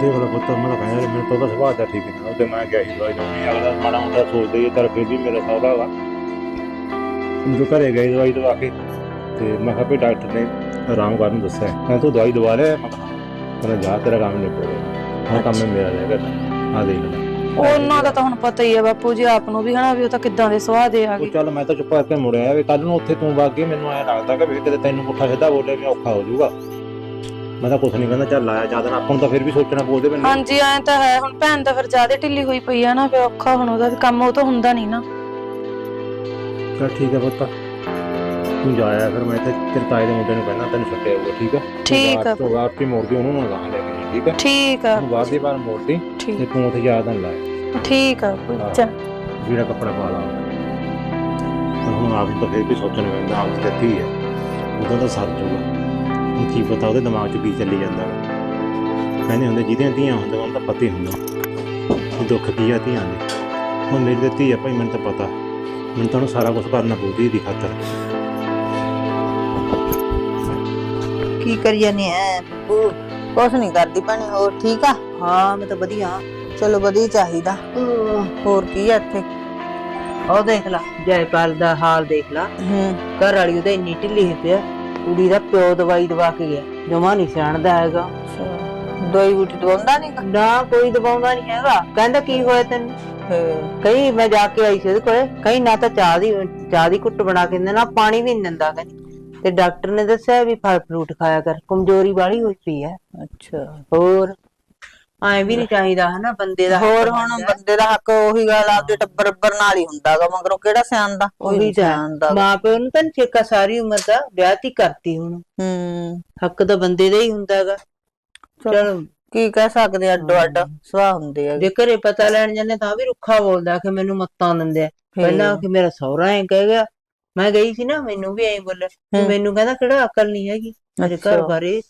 ਦੇਖ ਲਓ ਪੁੱਤ ਮੈਂ ਤਾਂ ਕਹਿੰਦਾ ਮੈਨੂੰ ਤਾਂ ਉਹਦਾ ਸੁਭਾਅ ਦਾ ਠੀਕ ਨਹੀਂ ਉਹਦੇ ਮੈਂ ਗਿਆ ਸੀ ਦਵਾਈ ਦਵਾਉਣੀ ਅਗਲਾ ਮਾੜਾ ਮੋਟਾ ਸੋਚਦੇ ਹੀ ਪਰ ਫਿਰ ਵੀ ਮੇਰਾ ਸਹੁਰਾ ਵਾ। ਜੋ ਘਰੇ ਗਈ ਦਵਾਈ ਦਵਾ ਕੇ ਤੇ ਮੈਂ ਕਿਹਾ ਵੀ ਡਾਕਟਰ ਨੇ ਆਰਾਮ ਕਰਨ ਨੂੰ ਦੱਸਿਆ। ਮੈਂ ਤੂੰ ਦਵਾਈ ਦਵਾ ਲੈ ਮੈਂ ਜਾ ਤੇਰਾ ਕੰਮ ਨਹੀਂ ਪੜੇਗਾ ਹਾਂ ਕੰਮ ਮੇਰਾ ਰਹਿ ਗਿਆ। ਆ ਦੇਖ ਲੈ। ਉਹਨਾਂ ਦਾ ਤਾਂ ਹੁਣ ਪਤਾ ਹੀ ਹੈ ਬਾਪੂ ਜੀ ਆਪ ਨੂੰ ਵੀ ਹਨਾ ਵੀ ਉਹ ਤਾਂ ਕਿੱਦਾਂ ਦੇ ਸੁਭਾਅ ਦੇ ਆ ਗਏ ਚੱਲ ਮੈਂ ਤਾਂ ਚੁੱਪ ਕਰਕੇ ਮੁੜਿਆ ਵੀ ਕੱਲ ਨੂੰ ਉੱਥੇ ਤੂੰ ਵਗ ਮੈਨੂੰ ਐ ਲੱਗਦਾ ਕਿ ਵੀ ਕਿਤੇ ਤੈਨੂੰ ਪੁੱਠਾ ਸਿੱਧਾ ਬੋਲੇ ਮੈਂ ਔਖਾ ਹੋ ਜਾਊਗਾ। ਮੈਂ ਤਾਂ ਕੁਛ ਨਹੀਂ ਕਹਿੰਦਾ ਚੱਲ ਆਇਆ ਜ਼ਿਆਦਾ ਆਪਾਂ ਨੂੰ ਤਾਂ ਫਿਰ ਵੀ ਸੋਚਣਾ ਪਊਦੇ ਮੈਨੂੰ ਹਾਂਜੀ ਐਂ ਤਾਂ ਹੈ। ਹੁਣ ਭੈਣ ਤਾਂ ਫਿਰ ਜ਼ਿਆਦਾ ਢਿੱਲੀ ਹੋਈ ਪਈ ਆ ਨਾ ਫਿਰ ਔਖਾ ਹੁਣ ਉਹਦਾ ਕੰਮ ਉਹ ਤਾਂ ਹੁੰਦਾ ਨਹੀਂ ਨਾ। ਚੱਲ ਠੀਕ ਹੈ ਪੁੱਤ। ਤੂੰ ਜਾਇਆ ਫਿਰ ਮੈਂ ਇੱਥੇ ਤੇਰੇ ਤਾਏ ਦੇ ਮੁੰਡੇ ਨੂੰ ਕਹਿਣਾ ਤੈਨੂੰ ਛੱਡਿਆ ਹੋਊਗਾ ਠੀਕ ਆ? ਠੀਕ ਆ। ਤੂੰ ਤੇ ਮੋੜਦੀ ਉਹਨੂੰ ਨਾ ਗਾਂ ਲੈ ਕੇ ਜਾਈਂ, ਠੀਕ ਆ? ਠੀਕ ਆ। ਤੂੰ ਬਾਅਦ ਦੀ ਵਾਰ ਮੋੜਦੀ ਤੇ ਠੀਕ। ਤੂੰ ਉੱਥੇ ਯਾਦ ਨਾ ਲਾਏ ਠੀਕ ਆ ਹਾਂ। ਚੱਲ। ਜਿਹੜਾ ਕੱਪੜਾ ਪਾ ਲਾ। ਪਰ ਹੁਣ ਆਪ ਨੂੰ ਤਾਂ ਫਿਰ ਵੀ ਸੋਚਣਾ ਪੈਂਦਾ ਆਪ ਦੀ ਧੀ ਹੈ ਉਹਦਾ ਤਾਂ ਸਰ ਜੂਗਾ। ਹੁਣ ਕੀ ਪਤਾ ਉਹਦੇ ਦਿਮਾਗ 'ਚ ਕੀ ਚੱਲੀ ਜਾਂਦਾ। ਕਹਿੰਦੇ ਹੁੰਦੇ ਜਿਹਦੀਆਂ ਧੀਆਂ ਹੁੰਦਾ ਉਹਨੂੰ ਤਾਂ ਪਤਾ ਹੀ ਹੁੰਦਾ। ਵੀ ਦੁੱਖ ਕੀ ਆ ਧੀਆਂ ਦੇ। ਹੁਣ ਮੇਰੀ ਤਾਂ ਧੀ ਆ ਭਾਈ ਮੈਨੂੰ ਤਾਂ ਪਤਾ। ਮੈਨੂੰ ਤਾਂ ਉਹਨੂੰ ਸਾਰਾ ਕੁਝ ਕਰਨਾ ਪਊਗੀ ਦੀ ਖਾਤਰ। ਕੀ ਕਰੀ ਜਾਨੀ ਐ? ਉਹ ਕੁਛ ਨਹੀਂ ਕਰਦੀ ਭੈਣੇ ਹੋਰ ਠੀਕ ਆ? ਹਾਂ ਮੈਂ ਤਾਂ ਵਧੀਆ। ਚਲੋ ਵਧੀਆ ਹੀ। ਚਾਹੀਦਾ ਹੋਰ ਕੀ ਆ ਇੱਥੇ? ਉਹ ਦੇਖ ਲਾ ਜੈਪਾਲ ਦਾ ਹਾਲ ਦੇਖ ਲਾ। ਹੂੰ। ਘਰ ਵਾਲੀ ਉਹਦੇ ਇੰਨੀ ਢਿੱਲੀ ਹੋਈ ਪਿਆ ਕੁੜੀ ਦਾ ਪਿਓ ਦਵਾਈ ਦਵਾ ਕੇ ਗਿਆ। ਜਮਾ ਨਹੀਂ ਸਿਆਣਦਾ ਹੈਗਾ। ਦੋਈ ਬੂਟੀ ਦਵਾਉਂਦਾ ਨਹੀਂ ਨਾ ਕੋਈ ਦਵਾਉਂਦਾ ਨਹੀਂ ਹੈਗਾ। ਕਹਿੰਦਾ ਕੀ ਹੋਇਆ ਤੈਨੂੰ? ਕਈ ਮੈਂ ਜਾ ਕੇ ਆਈ ਸੀ ਉਹਦੇ ਕੋਲੇ। ਕਈ ਨਾ ਤਾਂ ਚਾਹ ਦੀ ਚਾਹ ਦੀ ਕੁੱਟ ਬਣਾ ਕੇ ਦਿੰਦਾ ਨਾ ਪਾਣੀ ਵੀ ਨਹੀਂ ਦਿੰਦਾ ਕਹਿੰਦੀ। ਤੇ ਡਾਕਟਰ ਨੇ ਦੱਸਿਆ ਵੀ ਫਲ ਫਰੂਟ ਖਾਇਆ ਕਰ। ਕਮਜ਼ੋਰੀ ਵਾਲੀ ਹੋਈ ਪਈ ਹੈ। ਅੱਛਾ। ਹੋਰ? ਐ ਵੀ ਨਹੀਂ ਚਾਹੀਦਾ ਹਨਾ ਬੰਦੇ ਦਾ ਹੋਰ ਹੁਣ। ਬੰਦੇ ਦਾ ਹੱਕ ਉਹੀ ਗੱਲ ਆਪਦੇ ਟੱਬਰ ਟੱਬਰ ਨਾਲ ਹੀ ਹੁੰਦਾਗਾ ਮਗਰੋਂ ਕਿਹੜਾ ਸਿਆਣਦਾ ਉਹੀ ਨਹੀਂ ਤਾਂ ਸਿਆਣਦਾ ਮਾਂ ਪਿਓ ਨੂੰ ਤਾਂ ਠੇਕਾ ਸਾਰੀ ਉਮਰ ਦਾ ਵਿਆਹ ਤੀ ਕਰਤੀ ਹੁਣ। ਹੂੰ। ਹੱਕ ਤਾਂ ਬੰਦੇ ਦਾ ਹੀ ਹੁੰਦਾਗਾ। ਚਲ ਕੀ ਕਹਿ ਸਕਦੇ ਆ, ਅੱਡੋ ਅੱਡ ਸੁਭਾਅ ਹੁੰਦੇ ਆ। ਜੇ ਘਰੇ ਪਤਾ ਲੈਣ ਜਾਂਦੇ ਤਾਂ ਵੀ ਰੁੱਖਾ ਬੋਲਦਾ ਕਿ ਮੈਨੂੰ ਮੱਤਾਂ ਦਿੰਦੇ ਆ। ਪਹਿਲਾਂ ਕਿ ਮੇਰਾ ਸਹੁਰਾ ਐ ਕਹਿ ਗਿਆ। ਮੈਂ ਗਈ ਸੀ ਨਾ ਮੈਨੂੰ ਵੀ ਐਂ ਬੋਲੇ। ਮੈਨੂੰ ਕਹਿੰਦਾ ਕਿਹੜਾ ਅਕਲ ਨਹੀਂ ਹੈਗੀ। ਮੇਰੇ ਘਰ। ਬਾਰੇ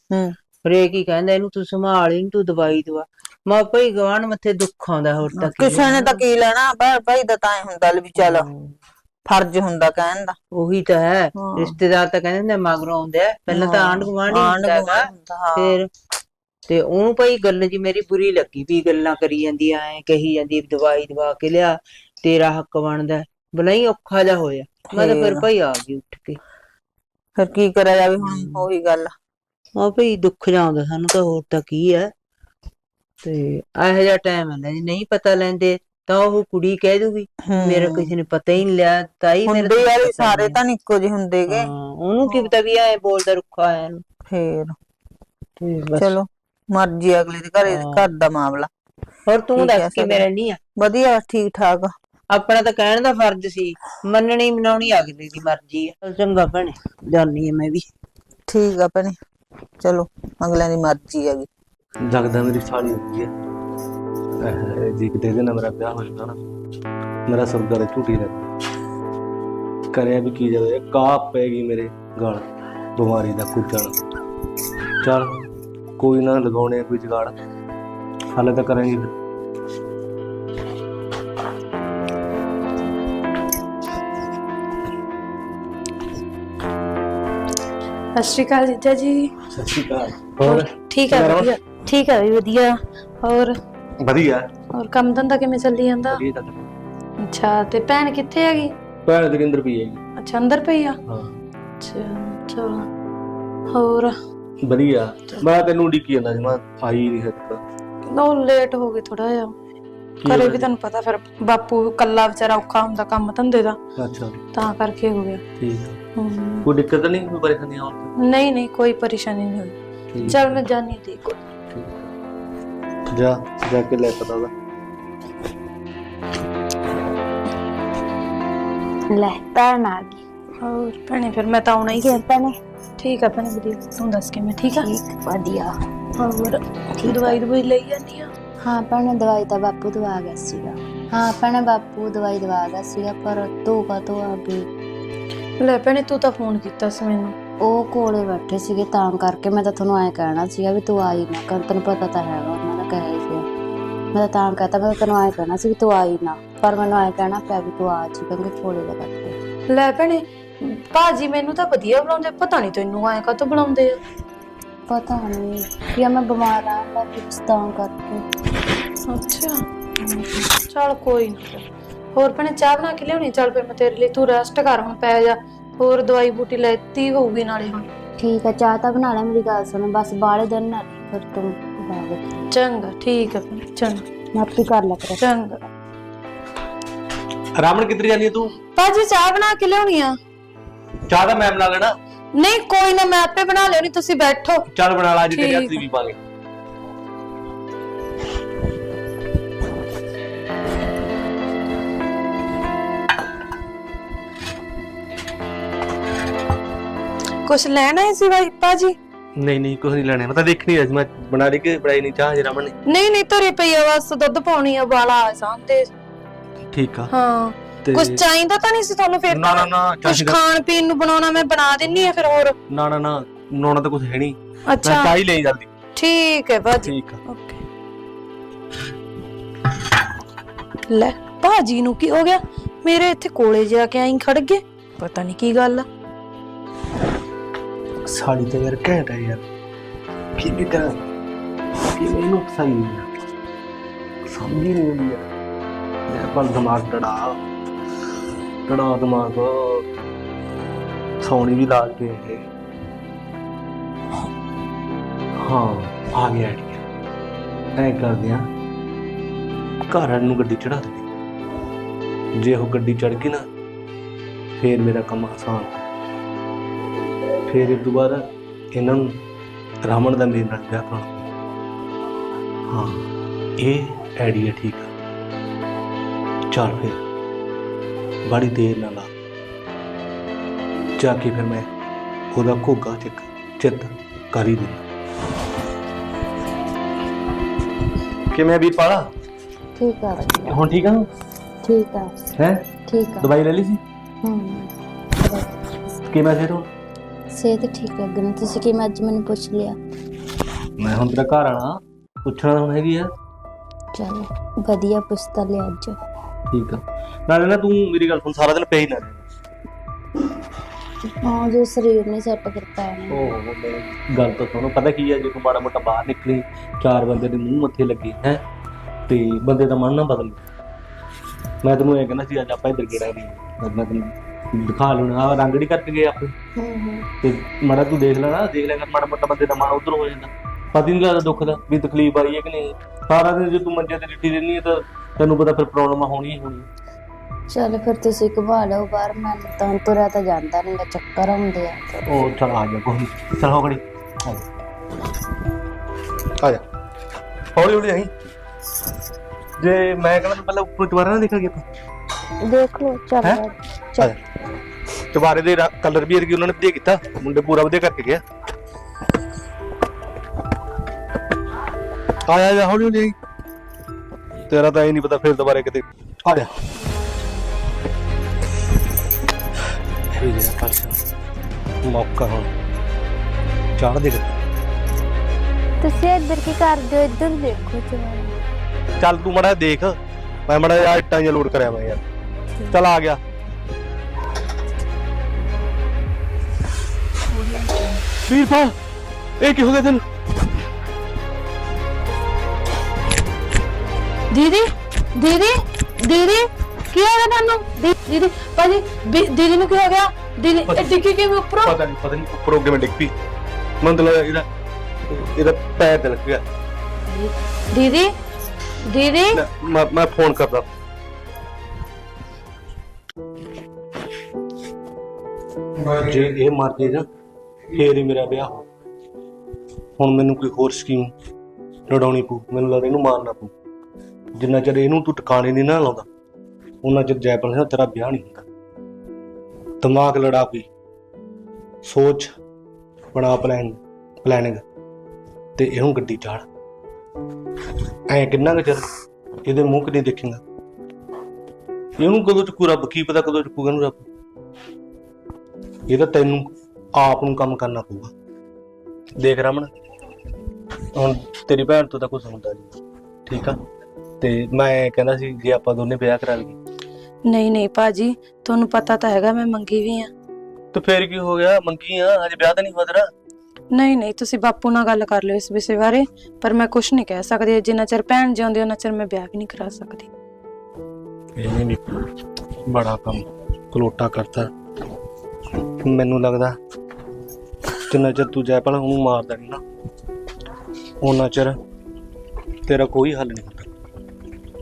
ਹਰੇਕ ਹੀ ਕਹਿੰਦਾ ਇਹਨੂੰ ਤੂੰ ਸੰਭਾਲ ਇਹਨੂੰ ਤੂੰ ਦਵਾਈ ਦਵਾ। ਮੈਂ ਭਈ ਗਵਾਨ ਮੱਥੇ ਦੁੱਖ ਆਉਂਦਾ ਹੋਰ ਤਾਂ ਕੀ ਕਿਸੇ ਨੇ ਤਾਂ ਕੀ ਲੈਣਾ? ਭਾਈ ਭਾਈ ਦਾ ਤਾਂ ਐ ਹੁੰਦਾ ਵੀ ਚੱਲ ਫਰਜ਼ ਹੁੰਦਾ ਕਹਿਣ ਦਾ। ਉਹੀ ਤਾਂ ਹੈ। ਹਾਂ। ਰਿਸ਼ਤੇਦਾਰ ਤਾਂ ਕਹਿੰਦੇ ਨੇ ਮਗਰੋਂ ਆਉਂਦੇ ਆ। ਪਹਿਲਾਂ ਤਾਂ ਆਂਢ ਗੁਆਂਢ ਹੀ ਆਂਢ ਹੁੰਦਾ ਹੈਗਾ ਗੁਆਂਢ ਹੁੰਦਾ, ਹਾਂ। ਫਿਰ ਤੇ ਉਹਨੂੰ ਭਾਈ ਗੱਲ ਜੀ ਮੇਰੀ ਬੁਰੀ ਲੱਗੀ ਵੀ ਗੱਲਾਂ ਕਰੀ ਜਾਂਦੀ ਐ ਕਹੀ ਜਾਂਦੀ ਦਵਾਈ ਦਵਾ ਕੇ ਲਿਆ ਤੇਰਾ ਹੱਕ ਬਣਦਾ। ਬਲਾਈ ਔਖਾ ਜਾ ਹੋਇਆ। ਮੈਂ ਤਾਂ ਫਿਰ ਫੇਰ। ਭਾਈ ਆ ਗਈ ਉੱਠ ਕੇ। ਫਿਰ ਕੀ ਕਰਿਆ ਜਾਵੇ ਹੁਣ ਉਹੀ ਗੱਲ। ਆ ਭਈ ਦੁੱਖ ਜਾਉਂਦਾ ਸਾਨੂੰ ਤਾਂ ਹੋਰ ਤਾਂ ਕੀ ਹੈ। ਤੇ ਇਹੋ ਜਿਹਾ ਟਾਈਮ ਹੈ ਜੀ ਨਹੀਂ ਪਤਾ ਲੈਂਦੇ ਤਾਂ ਉਹ ਕੁੜੀ ਕਹਿ ਦੂਗੀ ਮੇਰਾ ਕਿਸੇ ਨੇ ਪਤਾ ਹੀ ਨਹੀਂ ਲਿਆ ਤਾਈ ਮੇਰੇ ਹੁੰਦੇ ਯਾਰ ਇਹ ਸਾਰੇ ਤਾਂ ਨੀ ਇੱਕੋ ਜਿਹੇ ਹੁੰਦੇਗੇ ਉਹਨੂੰ ਕੀ ਪਤਾ ਵੀ ਐ ਬੋਲਦਾ ਰੁੱਖਾ ਆਇਆ ਨੂੰ ਫੇਰ। ਤੇ ਬਸ। ਚਲੋ ਮਰਜ਼ੀ ਆ ਅਗਲੇ ਦੇ ਘਰੇ ਹਾਂ। ਘਰ ਦਾ ਮਾਮਲਾ। ਹੋਰ ਤੂੰ ਠੀਕ ਦੱਸ ਹੈ, ਕਿਵੇਂ ਰਹਿਨੀ ਆ ਵਧੀਆ ਠੀਕ ਠਾਕ ਆਪਣਾ ਤਾਂ ਕਹਿਣ ਦਾ ਫਰਜ਼ ਸੀ ਮੰਨਣੀ ਮਨਾਉਣੀ ਅਗਲੇ ਦੀ ਮਰਜ਼ੀ ਚੱਲ ਚੰਗਾ ਭੈਣੇ ਜਾਨੀ ਆ ਮੈਂ ਵੀ। ਠੀਕ ਆ ਭੈਣੇ। ਚਲੋ, ਅਗਲਿਆਂ ਦੀ ਮਰਜ਼ੀ ਹੈਗੀ। ਲੱਗਦਾ ਮੇਰੀ ਸਾਲੀ ਹੁੰਦੀ ਹੈ। ਜੀ ਕਿਤੇ ਦੇ ਨਾਲ ਮੇਰਾ ਵਿਆਹ ਹੋ ਜਾਂਦਾ ਨਾ, ਮੇਰਾ ਸਰਦਾਰ ਝੂਠੀ ਰਹਿ ਕਰਿਆ ਵੀ ਕੀ ਜਾਵੇ ਕਾਪ ਪੈਗੀ ਮੇਰੇ ਗਲ, ਬਿਮਾਰੀ ਦਾ ਕੁਚਲ ਚਲ। ਕੋਈ ਨਾ ਲਗਾਉਣੇ ਕੋਈ ਜਗਾੜ। ਹਾਲੇ ਤਾਂ ਕਰਾਂਗੇ। ਸਤਿ ਸ਼੍ਰੀ ਅਕਾਲ ਜੀਜਾ ਜੀ ਸਤਿ ਸ਼੍ਰੀ ਅਕਾਲ ਹੋਰ ਠੀਕ ਹੈ ਕਿਵੇਂ ਵਧੀਆ ਠੀਕ ਹੈ ਵੀ ਵਧੀਆ ਹੋਰ ਵਧੀਆ ਹੋਰ ਕੰਮ ਧੰਦਾ ਕਿਵੇਂ ਚੱਲੀ ਜਾਂਦਾ? ਵਧੀਆ ਚੱਲ ਅੱਛਾ ਤੇ ਭੈਣ ਕਿੱਥੇ ਹੈਗੀ? ਭੈਣ ਦੇ ਅੰਦਰ ਪਈ ਹੈਗੀ ਅੱਛਾ ਅੰਦਰ ਪਈ ਆ? ਹਾਂ। ਅੱਛਾ ਚਲ ਹੋਰ? ਵਧੀਆ। ਮੈਂ ਤੈਨੂੰ ਉਡੀਕੀ ਜਾਂਦਾ ਸੀ ਮੈਂ ਆਈ ਨਹੀਂ ਹੱਦ ਨੋ ਲੇਟ ਹੋ ਗਏ ਥੋੜਾ ਜਿਹਾ। ਘਰੇ ਵੀ ਤੁਹਾਨੂੰ ਪਤਾ ਫਿਰ ਬਾਪੂ ਕੱਲਾ ਵਿਚਾਰਾ ਔਖਾ ਹੁੰਦਾ ਕੰਮ ਧੰਦੇ ਦਾ। ਅੱਛਾ। ਤਾਂ ਕਰਕੇ ਹੋ ਗਿਆ। ਠੀਕ ਆ। ਹਮ, ਕੋਈ ਦਿੱਕਤ ਤਾਂ ਨਹੀਂ ਕੋਈ ਪਰੇਸ਼ਾਨੀ ਆਉਣ ਨਹੀਂ ਨਹੀਂ ਕੋਈ ਪਰੇਸ਼ਾਨੀ ਨਹੀਂ ਹੋਈ ਠੀਕ ਚਲ ਮੈਂ ਜਾਣੀ ਤੇ ਕੋਲ ਜਾ ਜਾ ਕੇ ਲੈ ਪਤਾ ਉਹਦਾ ਲੈ ਭੈਣ ਆ ਗਈ ਹੋਰ ਭੈਣੇ ਫਿਰ ਮੈਂ ਤਾਂ ਆਉਣਾ ਹੀ ਸੀ ਕਿਵੇਂ ਭੈਣੇ ਠੀਕ ਆ ਭੈਣੇ ਵਧੀਆ ਤੂੰ ਦੱਸ ਕਿਵੇਂ ਠੀਕ ਆ ਠੀਕ ਵਧੀਆ ਹੋਰ ਦਵਾਈ ਦਵਾਈ ਲਈ ਜਾਂਦੀ ਆ ਹਾਂ ਭੈਣੇ ਦਵਾਈ ਤਾਂ ਬਾਪੂ ਦਵਾ ਗਿਆ ਸੀਗਾ ਹਾਂ ਭੈਣੇ ਬਾਪੂ ਦਵਾਈ ਦਵਾ ਗਿਆ ਸੀਗਾ ਪਰ ਤੂੰ ਕਾ ਤੂੰ ਆ ਗਈ ਲੈ ਭੈਣੇ ਤੂੰ ਤਾਂ ਫੋਨ ਕੀਤਾ ਸੀ ਮੈਨੂੰ। ਉਹ ਕੋਲੇ ਬੈਠੇ ਸੀਗੇ ਤਾਂ ਕਰਕੇ ਮੈਂ ਤਾਂ ਤੁਹਾਨੂੰ ਐ ਕਹਿਣਾ ਸੀਗਾ ਵੀ ਤੂੰ ਆਈ ਨਾ ਕਰ ਤੈਨੂੰ ਪਤਾ ਤਾਂ ਹੈਗਾ ਉਹਨਾਂ ਦਾ ਕਹਿਆ ਹੀ ਸੀ। ਮੈਂ ਤਾਂ ਤਾਂ ਕਹਤਾ ਮੈਂ ਤੈਨੂੰ ਐ ਕਹਿਣਾ ਸੀ ਵੀ ਤੂੰ ਆਈ ਨਾ ਪਰ ਮੈਨੂੰ ਐ ਕਹਿਣਾ ਪਿਆ ਵੀ ਤੂੰ ਆ ਜੀ ਕਿਉਂਕਿ ਕੋਲੇ ਦਾ ਕਰਕੇ ਲੈ ਭੈਣੇ ਭਾਜੀ ਮੈਨੂੰ ਤਾਂ ਵਧੀਆ ਬੁਲਾਉਂਦੇ ਪਤਾ ਨਹੀਂ ਤੈਨੂੰ ਐਂ ਕਾਹਤੋਂ ਬੁਲਾਉਂਦੇ ਆ। ਪਤਾ ਨਹੀਂ ਕਿ ਮੈਂ ਬਿਮਾਰ ਆ ਬਾਕੀ ਤਾਂ ਕਰਕੇ। ਅੱਛਾ। ਚਲ ਕੋਈ ਨਾ। ਫਿਰ। ਹੋਰ ਭੈਣੇ ਚਾਹ ਬਣਾ ਕੇ ਲਿਆਉਣੀ? ਚੱਲ ਫਿਰ ਮੈਂ ਤੇਰੇ ਲਈ ਤੂੰ ਰੈਸਟ ਕਰ ਹੁਣ ਪੈ ਜਾ। ਹੋਰ ਦਵਾਈ ਬੂਟੀ ਲੈਤੀ ਹੋਊਗੀ ਨਾਲੇ ਹੁਣ। ਠੀਕ ਆ ਚਾਹ ਤਾਂ ਬਣਾ ਲੈ ਮੇਰੀ ਗੱਲ ਸੁਣ। ਬਸ ਬਾਲੇ ਦਿਨ ਨਾ ਰਹੀ, ਫਿਰ ਤੂੰ ਬਾਗ ਚੰਗਾ ਠੀਕ ਹੈ ਭੈਣੇ ਚੰਗਾ। ਮੈਂ ਆਪੇ ਕਰ ਲਿਆ ਕਰ ਚੰਗਾ। ਰਾਮਣ ਕਿੱਧਰ ਜਾਂਦੀ ਹੈ ਤੂੰ? ਭਾਜੀ ਚਾਹ ਬਣਾ ਕੇ ਲਿਆਉਣੀ ਆ। ਚਾਹ ਦਾ ਮੈਂ ਬਣਾ ਲੈਣਾ। ਨਹੀਂ ਕੋਈ ਨਾ ਮੈਂ ਆਪੇ ਬਣਾ ਲਿਆਉਣੀ ਤੁਸੀਂ ਬੈਠੋ। ਚੱਲ ਬਣਾ ਲਾ ਅੱਜ ਤੇਰੇ ਹੱਥ ਠੀਕ ਦੀ ਵੀ ਪਾ ਲੈ ਕੁਛ ਲੈਣਾ ਹੈ ਸੀ ਭਾਈ ਭਾਜੀ? ਨਹੀਂ ਨਹੀਂ ਕੁਝ ਨਹੀਂ ਲੈਣਾ ਮੈਂ ਤਾਂ ਦੇਖਣੀ ਅੱਜ ਮੈਂ ਬਣਾ ਲਈ ਕਿ ਬਣਾਈ ਨਹੀਂ ਚਾਹ ਜੇ ਰਾਮਣ ਨੇ ਨਹੀਂ ਨਹੀਂ ਧਰੀ ਪਈ ਆ ਬਸ ਦੁੱਧ ਪਾਉਣੀ ਆ ਵਾਲਾ ਆ ਸਾਹਮਣੇ ਠੀਕ ਆ। ਹਾਂ ਤੇ ਕੁਛ ਚਾਹੀਦਾ ਤਾਂ ਨਹੀਂ ਸੀ ਤੁਹਾਨੂੰ ਫਿਰ ਨਾ ਨਾ ਨਾ ਕੁਛ ਚਾਹੀਦਾ ਖਾਣ ਪੀਣ ਨੂੰ ਬਣਾਉਣਾ ਮੈਂ ਬਣਾ ਦਿੰਨੀ ਆ ਫਿਰ ਹੋਰ। ਨਾ ਨਾ ਨਾ ਨੋਣਾ ਤਾਂ ਕੁਝ ਹੈ ਨਹੀਂ। ਮੈਂ ਅੱਛਾ। ਚਾਹ ਹੀ ਲਈ ਜਲਦੀ। ਠੀਕ ਹੈ ਭਾਜੀ। ਠੀਕ ਆ। ਓਕੇ। ਲੈ ਭਾਜੀ ਨੂੰ ਕੀ ਹੋ ਗਿਆ? ਮੇਰੇ ਇੱਥੇ ਕੋਲੇ ਜਾ ਕੇ ਆਈ ਖੜ ਗਏ। ਪਤਾ ਨਹੀਂ ਕੀ ਗੱਲ ਆ। ਸਾੜੀ ਤਾਂ ਯਾਰ ਘੈਂਟ ਹੈ ਯਾਰ ਕਿਵੇਂ ਕਰਾਂ ਕਿਵੇਂ ਇਹਨੂੰ ਪਸੰਦ ਨਹੀਂ ਆ ਸਮਝ ਹੀ ਨਹੀਂ ਆਉਂਦੀ ਯਾਰ ਮੇਰਾ ਪਰ ਦਿਮਾਗ ਟੜਾ ਟੜਾ ਦਿਮਾਗ ਸੌਣੀ ਵੀ ਲਾਲ ਪਈ ਹੈ ਹਾਂ ਆ ਗਿਆ ਆਈਡੀਆ ਐ ਕਰਦੇ ਆ ਘਰ ਵਾਲੇ ਨੂੰ ਗੱਡੀ ਚੜਾ ਦੇ ਜੇ ਉਹ ਗੱਡੀ ਚੜ ਗਈ ਨਾ ਫੇਰ ਮੇਰਾ ਕੰਮ ਆਸਾਨ ਫਿਰ ਇਹ ਤੋਂ ਬਾਅਦ ਇਹਨਾਂ ਨੂੰ ਰਾਮਣ ਦਾ ਮੇਰੇ ਨਾਲ ਵਿਆਹ ਕਰਾਉਣਾ ਹਾਂ ਇਹ ਆਈਡੀਆ ਠੀਕ ਆ ਚੱਲ ਫਿਰ ਬੜੀ ਦੇਰ ਨਾਲ ਲਾ ਜਾ ਕੇ ਫਿਰ ਮੈਂ ਉਹਦਾ ਘੋਗਾ ਚੱਕ ਚਿੱਤ ਕਰ ਹੀ ਦਿੰਦਾ ਕਿਵੇਂ ਵੀ ਪਾਲਾ ਠੀਕ ਆ ਵਧੀਆ ਹੁਣ ਠੀਕ ਆ ਠੀਕ ਆ ਹੈ ਠੀਕ ਆ ਦਵਾਈ ਲੈ ਲਈ ਸੀ ਹੂੰ ਕਿਵੇਂ ਫਿਰ ਹੁਣ ਸਿਹਤ ਠੀਕ ਨਾਲੋਂ। ਤੁਸੀਂ ਕਿਵੇਂ ਅੱਜ ਮੈਨੂੰ ਪੁੱਛ ਲਿਆ? ਮੈਂ ਹੁਣ ਤੇਰਾ ਘਰ ਆਣਾ ਪੁੱਛਣਾ ਹੁਣ ਹੈਗੀ ਆ। ਚਲੋ ਵਧੀਆ ਪੁੱਛਤਾ ਲਿਆ ਅੱਜ। ਠੀਕ ਆ। ਨਾਲੇ ਨਾ ਤੂੰ ਮੇਰੀ ਗੱਲ ਸੁਣ ਸਾਰਾ ਦਿਨ ਪਿਆ ਹੀ ਨਾ। ਹਾਂ ਜੋ ਸਰੀਰ ਨੇ ਸੈੱਟ ਕਰਤਾ ਹੈ। ਉਹ ਮੇਰੀ ਗੱਲ ਤਾਂ ਸੁਣੋ। ਪਤਾ ਕੀ ਹੈ ਜੇ ਤੂੰ ਮਾੜਾ ਮੋਟਾ ਬਾਹਰ ਨਿਕਲੀ ਚਾਰ ਬੰਦੇ ਦੇ ਮੂੰਹ ਮੱਥੇ ਲੱਗੇ ਹੈ? ਤੇ ਬੰਦੇ ਦਾ ਮਨ ਨਾ ਬਦਲ। ਮੈਂ ਤੈਨੂੰ ਇਹ ਕਹਿੰਦਾ ਸੀ ਅੱਜ ਆਪਾਂ ਇੱਧਰ ਗੇੜਾ ਦੀ ਮੈਂ ਤੈਨੂੰ। ਦਿਖਾ ਲੈਣਾ ਆ ਰੰਗੜੀ ਕਰਕੇ ਗਏ ਆਪਣੇ ਹੂੰ ਹੂੰ। ਤੇ ਮਾੜਾ ਤੂੰ ਦੇਖ ਲੈਣਾ ਦੇਖ ਲੈ ਕਰ ਮਾੜਾ ਮੋਟਾ ਬੰਦੇ ਦਾ ਮਨ ਉਧਰ ਹੋ ਜਾਂਦਾ। ਪਤਾ ਹੀ ਨਹੀਂ ਲੱਗਦਾ ਦੁੱਖ ਦਾ ਵੀ ਤਕਲੀਫ ਆਈ ਹੈ ਕਿ ਨਹੀਂ? ਸਾਰਾ ਦਿਨ ਜੇ ਤੂੰ ਮੰਜੇ ਤੇ ਡਿੱਟੀ ਰਹਿੰਦੀ ਹੈ ਤਾਂ ਤੈਨੂੰ ਪਤਾ ਫਿਰ ਪ੍ਰੋਬਲਮ ਹੋਣੀ ਹੀ ਹੋਣੀ ਚਲ ਫਿਰ ਤੁਸੀਂ ਘੁਮਾ ਲਓ ਬਾਹਰ ਮੈਂ ਤਾਂ ਤੁਰਿਆ ਤਾਂ ਜਾਂਦਾ ਨਹੀਂ ਚੱਕਰ ਹੁੰਦੇ ਆ। ਉਹ ਚਲ ਆ ਜਾ ਕੋਈ ਚਲ ਹੋ ਖੜੀ ਆ ਜਾ। ਆ ਜਾ। ਹੌਲੀ ਹੌਲੀ ਆਈ। ਜੇ ਮੈਂ ਕਹਿੰਦਾ ਪਹਿਲਾਂ ਉੱਪਰ ਦੁਬਾਰਾ ਨਾ ਦੇਖਾਂਗੇ ਆਪਾਂ। ਦੇਖ ਲਓ ਚੱਲ ਹੈਂ? ਆ ਚੱਲ ਜਾ। ਦੁਬਾਰੇ ਦੇ ਕਲਰ ਵੀ ਅਰਗੀ ਉਹਨਾਂ ਨੇ ਵਧੀਆ ਕੀਤਾ। ਮੁੰਡੇ ਪੂਰਾ ਵਧੀਆ ਕਰਕੇ ਗਿਆ। ਆ ਜਾ, ਹੌਲੀ ਹੌਲੀ ਤੇਰਾ ਤਾਂ ਇਹ ਨਹੀਂ ਪਤਾ ਫਿਰ ਦੁਬਾਰੇ ਕਿਤੇ ਆ ਜਾ। ਇਹ ਜਿਹੜਾ ਪਰਸ ਮੌਕਾ ਹੁਣ। ਚਾੜ ਦੇ। ਤੁਸੀਂ ਇੱਧਰ ਕੀ ਕਰਦੇ ਹੋ? ਇੱਧਰ ਦੇਖੋ ਚਲੋ ਚੱਲ ਤੂੰ ਮੜਾ ਦੇਖ। ਮੈਂ ਮੜਾ ਯਾਰ ਇੱਟਾਂ ਜਿਹਾ ਲੋਡ ਕਰਿਆ ਮੈਂ ਯਾਰ। ਚੱਲ ਆ ਗਿਆ। ਵੀਰਪਾਲ ਇਹ ਕੀ ਹੋ ਗਿਆ ਤੈਨੂੰ ਦੀਦੀ ਦੀਦੀ ਦੀਦੀ ਕੀ ਹੋ ਗਿਆ ਤੁਹਾਨੂੰ ਦੀ- ਦੀਦੀ ਭਾਜੀ ਵੀ- ਦੀਦੀ ਨੂੰ ਕੀ ਹੋ ਗਿਆ ਦੀਦੀ ਇਹ ਡਿੱਗੀ ਕਿਵੇਂ ਉੱਪਰੋਂ ਪਤਾ ਨਹੀਂ ਪਤਾ ਨਹੀਂ ਉੱਪਰੋਂ ਕਿਵੇਂ ਡਿੱਗ ਪਈ ਮੈਨੂੰ ਤਾਂ ਲੱਗਾ ਇਹਦਾ ਇਹਦਾ ਪੈਰ ਤੇ ਲੱਗ ਗਿਆ ਦੀਦੀ ਦੀਦੀ ਲੈ, ਮੈਂ ਮੈਂ ਫੋਨ ਕਰਦਾ ਜੇ ਇਹ ਮਰ ਜੇ ਨਾ ਫੇਰ ਹੀ ਮੇਰਾ ਵਿਆਹ। ਹੋ ਹੁਣ ਮੈਨੂੰ ਕੋਈ ਹੋਰ ਸਕੀਮ ਲੜਾਉਣੀ ਪਊ, ਮੈਨੂੰ ਲੱਗਦਾ ਇਹਨੂੰ ਮਾਰਨਾ ਪਊ। ਜਿੰਨਾ ਚਿਰ ਇਹਨੂੰ ਤੂੰ ਟਿਕਾਣੇ ਨਹੀਂ ਨਾ ਲਾਉਂਦਾ ਉਹਨਾਂ ਚਿਰ ਜੈਪਲ ਨਾਲ ਤੇਰਾ ਵਿਆਹ ਨਹੀਂ ਹੁੰਦਾ। ਦਿਮਾਗ ਲੜਾ ਕੋਈ। ਸੋਚ, ਬਣਾ ਪਲਾਨ ਪਲੈਨਿੰਗ ਤੇ ਇਹਨੂੰ ਗੱਡੀ ਚਾੜ ਐ ਕਿੰਨਾ ਕੁ ਚਿਰ ਇਹਦੇ ਮੂੰਹ ਕਿ ਨਹੀਂ ਦੇਖੇਗਾ? ਇਹਨੂੰ ਕਦੋਂ ਚੁੱਕੂ ਰੱਬ? ਕੀ ਪਤਾ ਕਦੋਂ ਚੁੱਕੂਗਾ ਇਹਨੂੰ ਰੱਬ? ਇਹ ਤਾਂ ਤੈਨੂੰ ਆਪ ਨੂੰ ਕੰਮ ਕਰਨਾ ਪਊਗਾ। ਦੇਖ ਰਮਣ ਹੁਣ ਤੇਰੀ ਭੈਣ ਤੋਂ ਤਾਂ ਕੁਝ ਹੁੰਦਾ ਨਹੀਂ ਠੀਕ ਆ? ਤੇ ਮੈਂ ਕਹਿੰਦਾ ਸੀ ਜੇ ਆਪਾਂ ਦੋਨੇ ਵਿਆਹ ਕਰਾ ਲਈਏ। ਨਹੀਂ ਨਹੀਂ ਭਾਜੀ ਤੁਹਾਨੂੰ ਪਤਾ ਤਾਂ ਹੈਗਾ ਮੈਂ ਮੰਗੀ ਵੀ ਆ ਤੇ ਫੇਰ ਕੀ ਹੋ ਗਿਆ? ਮੰਗੀ ਆ ਹਜੇ ਵਿਆਹ ਤਾਂ ਨਹੀਂ ਹੋਇਆ ਤੇਰਾ? ਨਹੀਂ ਨਹੀਂ ਤੁਸੀਂ ਬਾਪੂ ਨਾਲ ਗੱਲ ਕਰ ਲਿਓ ਇਸ ਵਿਸ਼ੇ ਬਾਰੇ ਪਰ ਮੈਂ ਕੁਝ ਨਹੀਂ ਕਹਿ ਸਕਦੀ ਜਿੰਨਾ ਚਿਰ ਭੈਣ ਜਿਉਂਦੀ ਉਹਨਾਂ ਚਿਰ ਮੈਂ ਵਿਆਹ ਵੀ ਨਹੀਂ ਕਰਾ ਸਕਦੀ। ਇਹਨੇ ਵੀ ਬੜਾ ਕੰਮ ਕਲੋਟਾ ਕਰਤਾ। ਮੈਨੂੰ ਲੱਗਦਾ ਜਿੰਨਾ ਚਿਰ ਤੂੰ ਜੈਪਲ ਉਹਨੂੰ ਮਾਰਦਾ ਨਹੀਂ ਨਾ ਉਹਨਾਂ ਚਿਰ ਤੇਰਾ ਕੋਈ ਹੱਲ ਨਹੀਂ ਹੁੰਦਾ।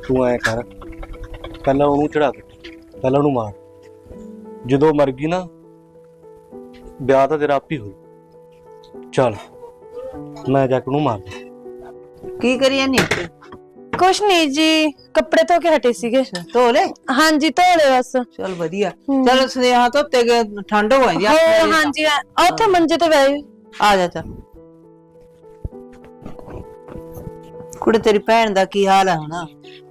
ਤੂੰ ਐ ਕਰ, ਪਹਿਲਾਂ ਉਹਨੂੰ ਚੜਾ ਦੇ, ਪਹਿਲਾਂ ਉਹਨੂੰ ਮਾਰ। ਜਦੋਂ ਮਰ ਗਈ ਨਾ, ਵਿਆਹ ਤਾਂ ਤੇਰਾ ਆਪ ਹੀ ਹੋਊ। ਚੱਲ, ਮੈਂ ਜਾ ਕੇ ਉਹਨੂੰ ਮਾਰ ਕੀ ਕਰੀਏ ਨਹੀਂ ਕੁਛ ਨਹੀਂ ਜੀ ਕੱਪੜੇ ਧੋ ਕੇ ਹਟੇ ਸੀਗੇ। ਧੋ ਲੈ ਹਾਂਜੀ ਧੋ ਲਏ ਬਸ। ਚਲ ਵਧੀਆ। ਚਲ ਸੁਨੇਹਾ ਧੋਤੇ ਗਏ ਠੰਡ ਹੋ ਜਾਂਦੀ ਆ। ਹੋ ਹਾਂਜੀ ਆ ਉੱਥੇ ਮੰਜੇ ਤੇ ਬਹਿ ਆ ਜਾ ਚੱਲ। ਕੁੜੇ ਤੇਰੀ ਭੈਣ ਦਾ ਕੀ ਹਾਲ ਹੈ ਹੁਣ?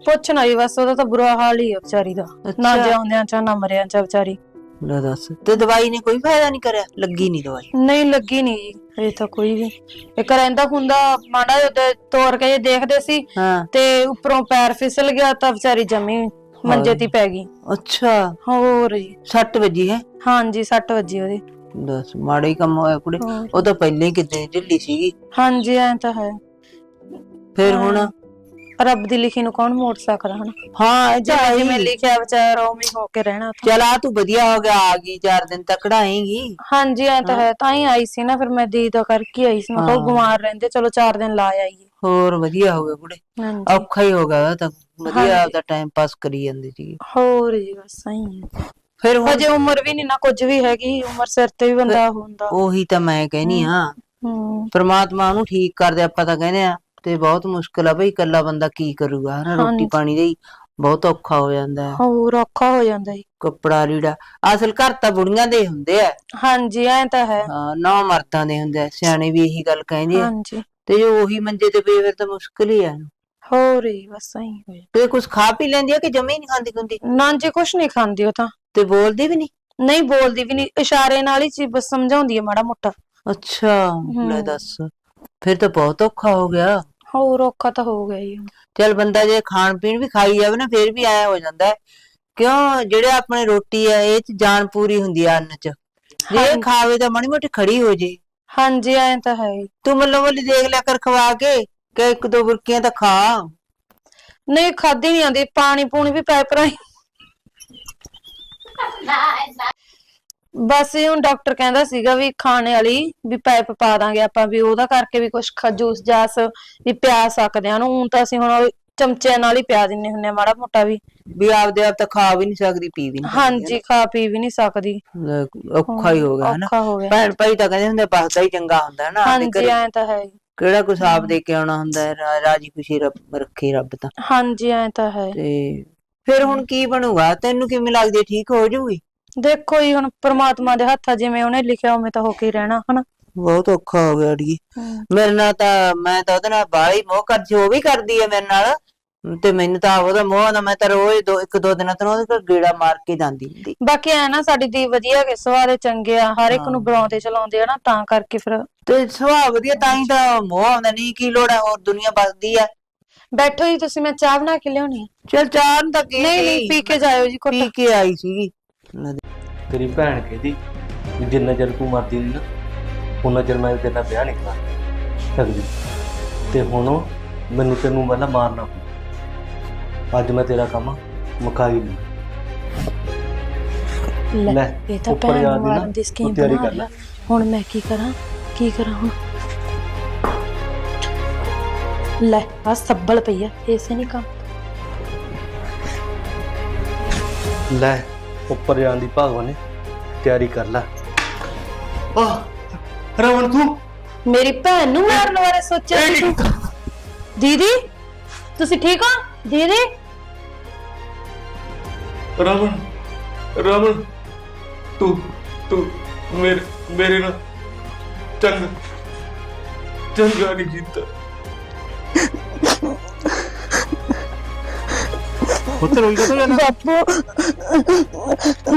ਪੁੱਛਣਾ ਹੀ ਬਸ ਉਹਦਾ ਤਾਂ ਬੁਰਾ ਹਾਲ ਹੀ ਆ ਵਿਚਾਰੀ ਦਾ। ਨਾ ਅੱਛਾ। ਜਿਉਂਦਿਆਂ ਚ ਨਾ ਮਰਿਆਂ ਚ ਵਿਚਾਰੀ। ਲੈ ਦੱਸ। ਤੇ ਦਵਾਈ ਨੇ ਕੋਈ ਫਾਇਦਾ ਨਹੀਂ ਕਰਿਆ? ਲੱਗੀ ਨਹੀਂ ਦਵਾਈ? ਨਹੀਂ ਲੱਗੀ ਨਹੀਂ ਜੀ। ਇਹ ਤਾਂ ਕੋਈ ਵੀ। ਇੱਕ ਰਹਿੰਦਾ ਹੁੰਦਾ ਮਾੜਾ ਜਿਹਾ ਤੇ ਤੋੜ ਕੇ ਜੇ ਦੇਖਦੇ ਸੀ ਹਾਂ। ਤੇ ਉੱਪਰੋਂ ਪੈਰ ਫਿਸਲ ਗਿਆ ਤਾਂ ਵਿਚਾਰੀ ਜਮੀ ਮੰਜੇ ਤੇ ਹੀ ਪੈ ਗਈ। ਅੱਛਾ। ਹੋਰ ਜੀ। ਸੱਟ ਵੱਜੀ ਹੈ? ਹਾਂਜੀ 6 ਵਜੇ ਉਹਦੀ। ਦੱਸ ਮਾੜਾ ਹੀ ਕੰਮ ਹੋਇਆ ਕੁੜੇ। ਹੋਰ। ਉਹ ਤਾਂ ਪਹਿਲਾਂ ਹੀ ਕਿਤੇ ਢਿੱਲੀ ਸੀਗੀ। ਹਾਂਜੀ ਐ ਤਾਂ ਹੈ। ਫਿਰ ਹੁਣ? ਰੱਬ ਦੀ ਲਿਖੀ ਨੂੰ ਕੌਣ ਮੋੜ ਸਕਦਾ ਹਨ? ਹਾਂ ਜਿਵੇਂ ਜਿਵੇਂ ਜਾਈ ਲਿਖਿਆ ਵਿਚਾਰਾ ਉਵੇਂ ਹੀ ਕੇ ਰਹਿਣਾ ਉੱਥੇ। ਚਲ ਆ ਤੂੰ ਵਧੀਆ ਹੋ ਗਿਆ ਆ ਗਈ ਚਾਰ ਦਿਨ ਤੱਕ ਕਢਾਏਂਗੀ। ਹਾਂਜੀ ਐ ਤਾਂ ਹੈ ਤਾਂ ਹੀ ਆਈ ਸੀ ਨਾ ਫਿਰ ਮੈਂ ਦੀ ਦਾ ਕਰਕੇ ਆਈ ਸੀ। ਮੈਂ ਕਿਹਾ ਉਹ ਹਾਂ। ਬਿਮਾਰ ਰਹਿੰਦੇ ਚਲੋ 4 ਦਿਨ ਲਾ ਆਈਏ। ਹੋਰ ਵਧੀਆ ਹੋ ਗਿਆ ਕੁੜੇ ਹਾਂਜੀ। ਔਖਾ ਹੀ ਹੋ ਗਿਆ ਤਾਂ। ਵਧੀਆ ਹਾਂਜੀ। ਆਪਦਾ ਟਾਈਮ ਪਾਸ ਕਰੀ ਜਾਂਦੀ ਸੀ ਹੋਰ ਜੀ ਬਸ ਸਹੀ ਹੈ ਫਿਰ ਹੁਣ ਹਜੇ ਉਮਰ ਵੀ ਨਹੀਂ ਨਾ ਕੁਝ ਵੀ ਹੈਗੀ। ਉਮਰ ਸਿਰ ਤੇ ਵੀ ਬੰਦਾ ਹੁੰਦਾ। ਉਹੀ ਤਾਂ ਮੈਂ ਕਹਿਨੀ ਆ ਹੂੰ। ਪ੍ਰਮਾਤਮਾ ਨੂੰ ਠੀਕ ਕਰ ਦੇ ਆਪਾਂ ਤਾਂ ਕਹਿੰਦੇ ਆ ਤੇ ਬਹੁਤ ਮੁਸ਼ਕਲ ਆ ਬਈ ਇਕੱਲਾ ਬੰਦਾ ਕੀ ਕਰੂਗਾ ਹਨਾ? ਰੋਟੀ। ਪਾਣੀ ਦਾ ਹੀ ਬਹੁਤ ਔਖਾ ਹੋ ਜਾਂਦਾ ਹੈ। ਹੋਰ ਔਖਾ ਹੋ ਜਾਂਦਾ ਜੀ। ਕੱਪੜਾ ਲੀੜਾ ਅਸਲ ਘਰ ਤਾਂ ਬੁੜੀਆਂ ਦੇ ਹੁੰਦੇ ਆ। ਹਾਂਜੀ ਐ ਤਾਂ ਹੈ। ਹਾਂ, ਨੌ ਮਰਦਾਂ ਦੇ ਹੁੰਦੇ ਆ ਸਿਆਣੇ ਵੀ ਇਹੀ ਗੱਲ ਕਹਿੰਦੇ ਆ। ਹਾਂਜੀ। ਤੇ ਜੇ ਉਹੀ ਮੰਜੇ ਤੇ ਪਈ ਫਿਰ ਤਾਂ ਮੁਸ਼ਕਲ ਹੀ ਆ। ਹੋਰ ਜੀ ਬਸ ਸਹੀ ਹੋਇਆ। ਤੇ ਕੁਝ ਖਾ ਪੀ ਲੈਂਦੀ ਆ ਕਿ ਜਮੇ ਹੀ ਨਹੀਂ ਖਾਂਦੀ ਖੁੰਦੀ ਨਾ ਜੀ ਕੁਛ ਨਹੀਂ ਖਾਂਦੀ ਉਹ ਤਾਂ। ਤੇ ਬੋਲਦੀ ਵੀ ਨਹੀਂ? ਨਹੀਂ ਬੋਲਦੀ ਵੀ ਨਹੀਂ। ਇਸ਼ਾਰੇ ਨਾਲ ਹੀ ਚੀਜ਼ ਬਸ ਸਮਝਾਉਂਦੀ ਹੈ ਮਾੜਾ ਮੋਟਾ। ਅੱਛਾ ਲੈ ਹਮ। ਦੱਸ। ਫਿਰ ਤਾਂ ਬਹੁਤ ਔਖਾ ਹੋ ਗਿਆ। ਹੋਰ ਔਖਾ ਤਾਂ ਹੋ ਗਿਆ ਹੀ ਚਲ ਬੰਦਾ ਜੇ ਖਾਣ ਪੀਣ ਵੀ ਖਾਈ ਜਾਵੇ ਨਾ ਫਿਰ ਵੀ ਐ ਹੋ ਜਾਂਦਾ ਹੈ। ਕਿਉਂ? ਜਿਹੜੇ ਆਪਣੇ ਰੋਟੀ ਆ ਇਹ ਚ ਜਾਨ ਪੂਰੀ ਹੁੰਦੀ ਆ ਅੰਨ ਚ। ਜੇ ਇਹ। ਖਾਵੇ ਤਾਂ ਮਾੜੀ ਮੋਟੀ ਖੜੀ ਹੋ ਜੇ। ਹਾਂਜੀ ਐ ਤਾਂ ਹੈ ਹੀ। ਤੂੰ ਮੱਲੋ ਮੱਲੀ ਦੇਖ ਲਿਆ ਕਰ ਖਵਾ ਕੇ ਕਿ ਇੱਕ ਦੋ ਬੁਰਕੀਆਂ ਤਾਂ ਖਾ। ਨਹੀਂ ਖਾਦੀ ਨਹੀਂ ਆਂਦੀ ਪਾਣੀ ਪੂਣੀ ਵੀ ਪਾਇਪ ਰਾਹੀਂ ਬਸ ਇਹ ਹੁਣ ਡਾਕਟਰ ਕਹਿੰਦਾ ਸੀਗਾ ਵੀ ਖਾਣੇ ਵਾਲੀ ਵੀ ਪਾਈਪ ਪਾ ਦਾਂਗੇ ਆਪਾਂ ਵੀ ਉਹਦਾ ਕਰਕੇ ਵੀ ਕੁਝ ਜੂਸ ਜਾਸ ਵੀ ਪਿਆ ਸਕਦੇ ਆ ਨੂੰ ਹੁਣ ਤਾਂ ਅਸੀਂ ਹੁਣ ਉਹ ਚਮਚਿਆਂ ਨਾਲ ਹੀ ਪਿਆ ਦਿੰਨੇ ਹੁੰਨੇ ਆ ਮਾੜਾ ਮੋਟਾ ਵੀ। ਵੀ ਆਪਦੇ ਆਪ ਤਾਂ ਖਾ ਵੀ ਨਹੀਂ ਸਕਦੀ ਪੀ ਵੀ ਨਹੀਂ ਹਾਂਜੀ ਖਾ ਪੀ ਵੀ ਨਹੀਂ ਸਕਦੀ। ਲੈ, ਔਖਾ ਹੀ ਹੋ ਗਿਆ ਹਨਾ। ਔਖਾ ਹੋ ਗਿਆ। ਭੈਣ ਭਾਈ ਤਾਂ ਕਹਿੰਦੇ ਹੁੰਦੇ ਬਸਦਾ ਹੀ ਚੰਗਾ ਹੁੰਦਾ ਹੈ ਨਾ ਆਪਦੇ ਹਾਂਜੀ ਘਰੇ। ਐ ਤਾਂ ਹੈ ਹੀ। ਕਿਹੜਾ ਕੁਛ ਆਪ ਦੇ ਕੇ ਆਉਣਾ ਹੁੰਦਾ ਹੈ ਰਾ- ਰਾਜੀ ਖੁਸ਼ੀ ਰੱਬ ਰੱਖੇ ਰੱਬ ਤਾਂ। ਹਾਂਜੀ ਐ ਤਾਂ ਹੈ। ਤੇ ਫਿਰ ਹੁਣ ਕੀ ਬਣੂਗਾ? ਤੈਨੂੰ ਕਿਵੇਂ ਲੱਗਦੀ ਹੈ ਠੀਕ ਹੋ ਜਾਊਗੀ? ਦੇਖੋ ਜੀ ਹੁਣ ਪ੍ਰਮਾਤਮਾ ਦੇ ਹੱਥਾਂ ਜਿਵੇਂ ਉਹਨੇ ਲਿਖਿਆ ਉਵੇਂ ਤਾਂ ਹੋ ਕੇ ਹੀ ਰਹਿਣਾ ਹਨਾ? ਬਹੁਤ ਔਖਾ ਹੋ ਗਿਆ ਅੜੀਏ। ਮੇਰੇ ਨਾਲ ਤਾਂ ਮੈਂ ਤਾਂ ਉਹਦੇ ਨਾਲ ਬਾਹਲੀ ਮੋਹ ਕਰਦੀ ਉਹ ਵੀ ਕਰਦੀ ਹੈ ਮੇਰੇ ਨਾਲ। ਤੇ ਮੈਨੂੰ ਤਾਂ ਉਹਦਾ ਮੋਹ ਆਉਂਦਾ ਮੈਂ ਤਾਂ ਰੋਜ਼ ਦੋ ਇੱਕ ਦੋ ਦਿਨਾਂ ਤੋਂ ਉਹਦੇ ਕੋਲ ਗੇੜਾ ਮਾਰ ਕੇ ਜਾਂਦੀ ਹੁੰਦੀ। ਬਾਕੀ ਐ ਨਾ ਸਾਡੀ ਦੀ ਵਧੀਆ ਕੇ ਦੇ ਚੰਗੇ ਆ ਹਰ ਇੱਕ ਨੂੰ ਬੁਲਾਉਂਦੇ ਚਲਾਉਂਦੇ ਆ ਨਾ ਤਾਂ ਕਰਕੇ ਫਿਰ। ਤੇ ਸੁਭਾਅ ਵਧੀਆ ਤਾਂ ਹੀ ਤਾਂ ਮੋਹ ਆਉਂਦਾ ਨਹੀਂ ਕੀ ਲੋੜ ਹੈ ਹੋਰ ਦੁਨੀਆ ਬਸਦੀ ਹੈ ਬੈਠੋ ਜੀ ਤੁਸੀਂ ਮੈਂ ਚਾਹ ਬਣਾ ਕੇ ਲਿਆਉਣੀ ਆ। ਚਲ ਚਾਹ ਨੂੰ ਤਾਂ ਕੀ ਨਹੀਂ ਨਹੀਂ ਪੀ ਕੇ ਜਾਇਓ ਜੀ ਪੀ ਘੁੱਟ ਕੇ ਆਈ ਸੀਗੀ। ਤੇਰੀ ਭੈਣ ਕਹਿੰਦੀ ਵੀ ਜਿੰਨਾ ਚਿਰ ਤੂੰ ਮਰਦੀ ਨਹੀਂ ਨਾ ਉਹਨਾਂ ਚਿਰ ਮੈਂ ਤੇਰੇ ਨਾਲ ਵਿਆਹ ਨਹੀਂ ਕਰਾ ਸਕਦੀ ਤੇ ਹੁਣ ਮੈਨੂੰ ਤੈਨੂੰ ਪਹਿਲਾਂ ਮਾਰਨਾ ਪਊ। ਅੱਜ ਮੈਂ ਤੇਰਾ ਕੰਮ ਮੁਕਾਈ ਲਈ ਲੈ ਲੈ ਇਹ ਤਾਂ ਉੱਪਰ ਭੈਣ ਜਾ ਨੂੰ ਦੀ ਨਾ ਮਾਰਨ ਦੀ ਸਕੀਮ ਤੂੰ ਤਿਆਰੀ ਬਣਾ ਕਰ ਲੈ। ਲਿਆ। ਹੁਣ ਮੈਂ ਕੀ ਕਰਾਂ ਕੀ ਕਰਾਂ ਹੁਣ? ਲੈ ਆ ਸੱਬਲ ਪਈ ਆ ਇਸੇ ਨਹੀਂ ਕੰਮ। ਲੈ ਉੱਪਰ ਜਾਣ ਦੀ ਭਾਗਵਾਨ ਨੇ। ਤਿਆਰੀ ਕਰ ਲੈ। ਆ ਰਵਣ ਤੂੰ? ਮੇਰੀ ਭੈਣ ਨੂੰ ਮਾਰਨ ਬਾਰੇ ਸੋਚਿਆ ਸੀ ਤੂੰ। ਦੀਦੀ ਤੁਸੀਂ ਠੀਕ ਹੋ? ਦੀਦੀ? ਰਮਨ ਰਮਨ ਤੂੰ ਤੂੰ ਮੇਰੇ ਮੇਰੇ ਨਾਲ ਚੰਗਾ ਚੰਗਾ ਨਹੀਂ ਕੀਤਾ। ਉੱਤਰ ਹੋਈ ਕਦੋਂ ਜਾਣਾ? ਬਾਪੂ।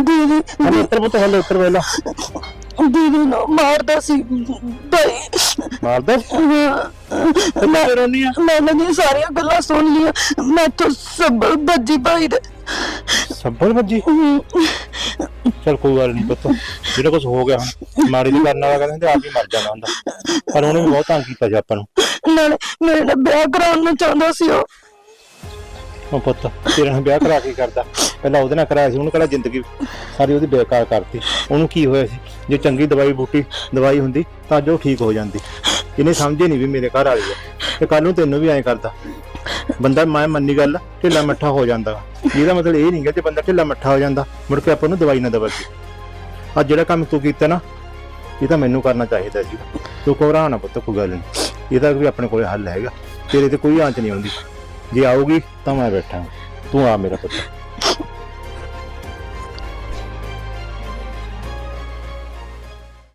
ਦੀਦੀ ਹਲੇ ਉੱਤਰ ਪੁੱਤ ਹਲੇ ਉੱਤਰ ਵੇਲਾ ਦੀਦੀ ਨੂੰ ਮਾਰਦਾ ਸੀ। ਭਾਈ। ਮਾਰਦਾ? ਮੈਂ ਰੋਨੀ ਆ? ਮੈਂ ਨਹੀਂ ਸਾਰੀਆਂ ਗੱਲਾਂ ਸੁਣ ਲੀਆਂ ਮੈਂ ਤਾਂ ਸੱਬਲ ਬੱਜੀ ਭਾਈ ਦੇ। ਸੱਬਲ ਵੱਜੀ ਚਲ ਕੋਈ ਗੱਲ ਨਹੀਂ ਪੁੱਤ। ਜਿਹੜਾ ਕੁਝ ਹੋ ਗਿਆ ਮਾੜੀ ਦੀ ਕਰਨ ਵਾਲਾ ਕਹਿੰਦੇ ਆਪ ਹੀ ਮਰ ਜਾਣਾ ਹੁੰਦਾ। ਪਰ ਉਹਨੇ ਬਹੁਤ ਤੰਗ ਕੀਤਾ ਸੀ ਆਪਾਂ ਨੂੰ। ਨਾਲੇ ਮੇਰੇ ਨਾਲ ਵਿਆਹ ਕਰਾਉਣ ਨੂੰ ਚਾਹੁੰਦਾ ਸੀ ਉਹ। ਉਹ ਪੁੱਤ, ਤੇਰੇ ਨਾਲ ਵਿਆਹ ਕਰਾ ਕੇ ਕਰਦਾ। ਪਹਿਲਾਂ ਉਹਦੇ ਨਾਲ ਕਰਾਇਆ ਸੀ, ਉਹਨੂੰ ਕਹਿੰਦਾ ਜ਼ਿੰਦਗੀ ਸਾਰੀ ਉਹਦੀ ਬੇਕਾਰ ਕਰਤੀ। ਉਹਨੂੰ ਕੀ ਹੋਇਆ ਸੀ? ਜੇ ਚੰਗੀ ਦਵਾਈ ਬੂਟੀ, ਦਵਾਈ ਹੁੰਦੀ, ਤਾਂ ਜੋ ਠੀਕ ਹੋ ਜਾਂਦੀ। ਇਹਨੇ ਸਮਝੇ ਨਹੀਂ ਵੀ ਮੇਰੇ ਘਰ ਵਾਲੀ ਹੈ ਤੇ ਕੱਲ ਨੂੰ ਤੈਨੂੰ ਵੀ ਐਂ ਕਰਦਾ। ਬੰਦਾ ਮੈਂ ਮੰਨੀ ਗੱਲ, ਢਿੱਲਾ ਮੱਠਾ ਹੋ ਜਾਂਦਾ ਇਹਦਾ ਮਤਲਬ ਇਹ ਨਹੀਂ ਗਾ ਜੇ ਬੰਦਾ ਢਿੱਲਾ ਮੱਠਾ ਹੋ ਜਾਂਦਾ, ਮੁੜ ਕੇ ਆਪਾਂ ਨੂੰ ਦਵਾਈ ਨਾ ਦਵਾਈ ਆ ਜਿਹੜਾ ਕੰਮ ਤੂੰ ਕੀਤਾ ਨਾ, ਇਹ ਤਾਂ ਮੈਨੂੰ ਕਰਨਾ ਚਾਹੀਦਾ ਸੀ। ਤੂੰ ਘਬਰਾ ਨਾ ਪੁੱਤ, ਕੋਈ ਗੱਲ ਨਹੀਂ ਇਹਦਾ ਵੀ ਆਪਣੇ ਕੋਲੇ ਹੱਲ ਹੈਗਾ। ਤੇਰੇ ਤੇ ਕੋਈ ਆਂਚ ਨਹੀਂ ਆਉਂਦੀ। ਜੇ ਆਊਗੀ ਤਾਂ ਮੈਂ ਬੈਠਾਂ। ਤੂੰ ਆ ਮੇਰਾ ਪੁੱਤ।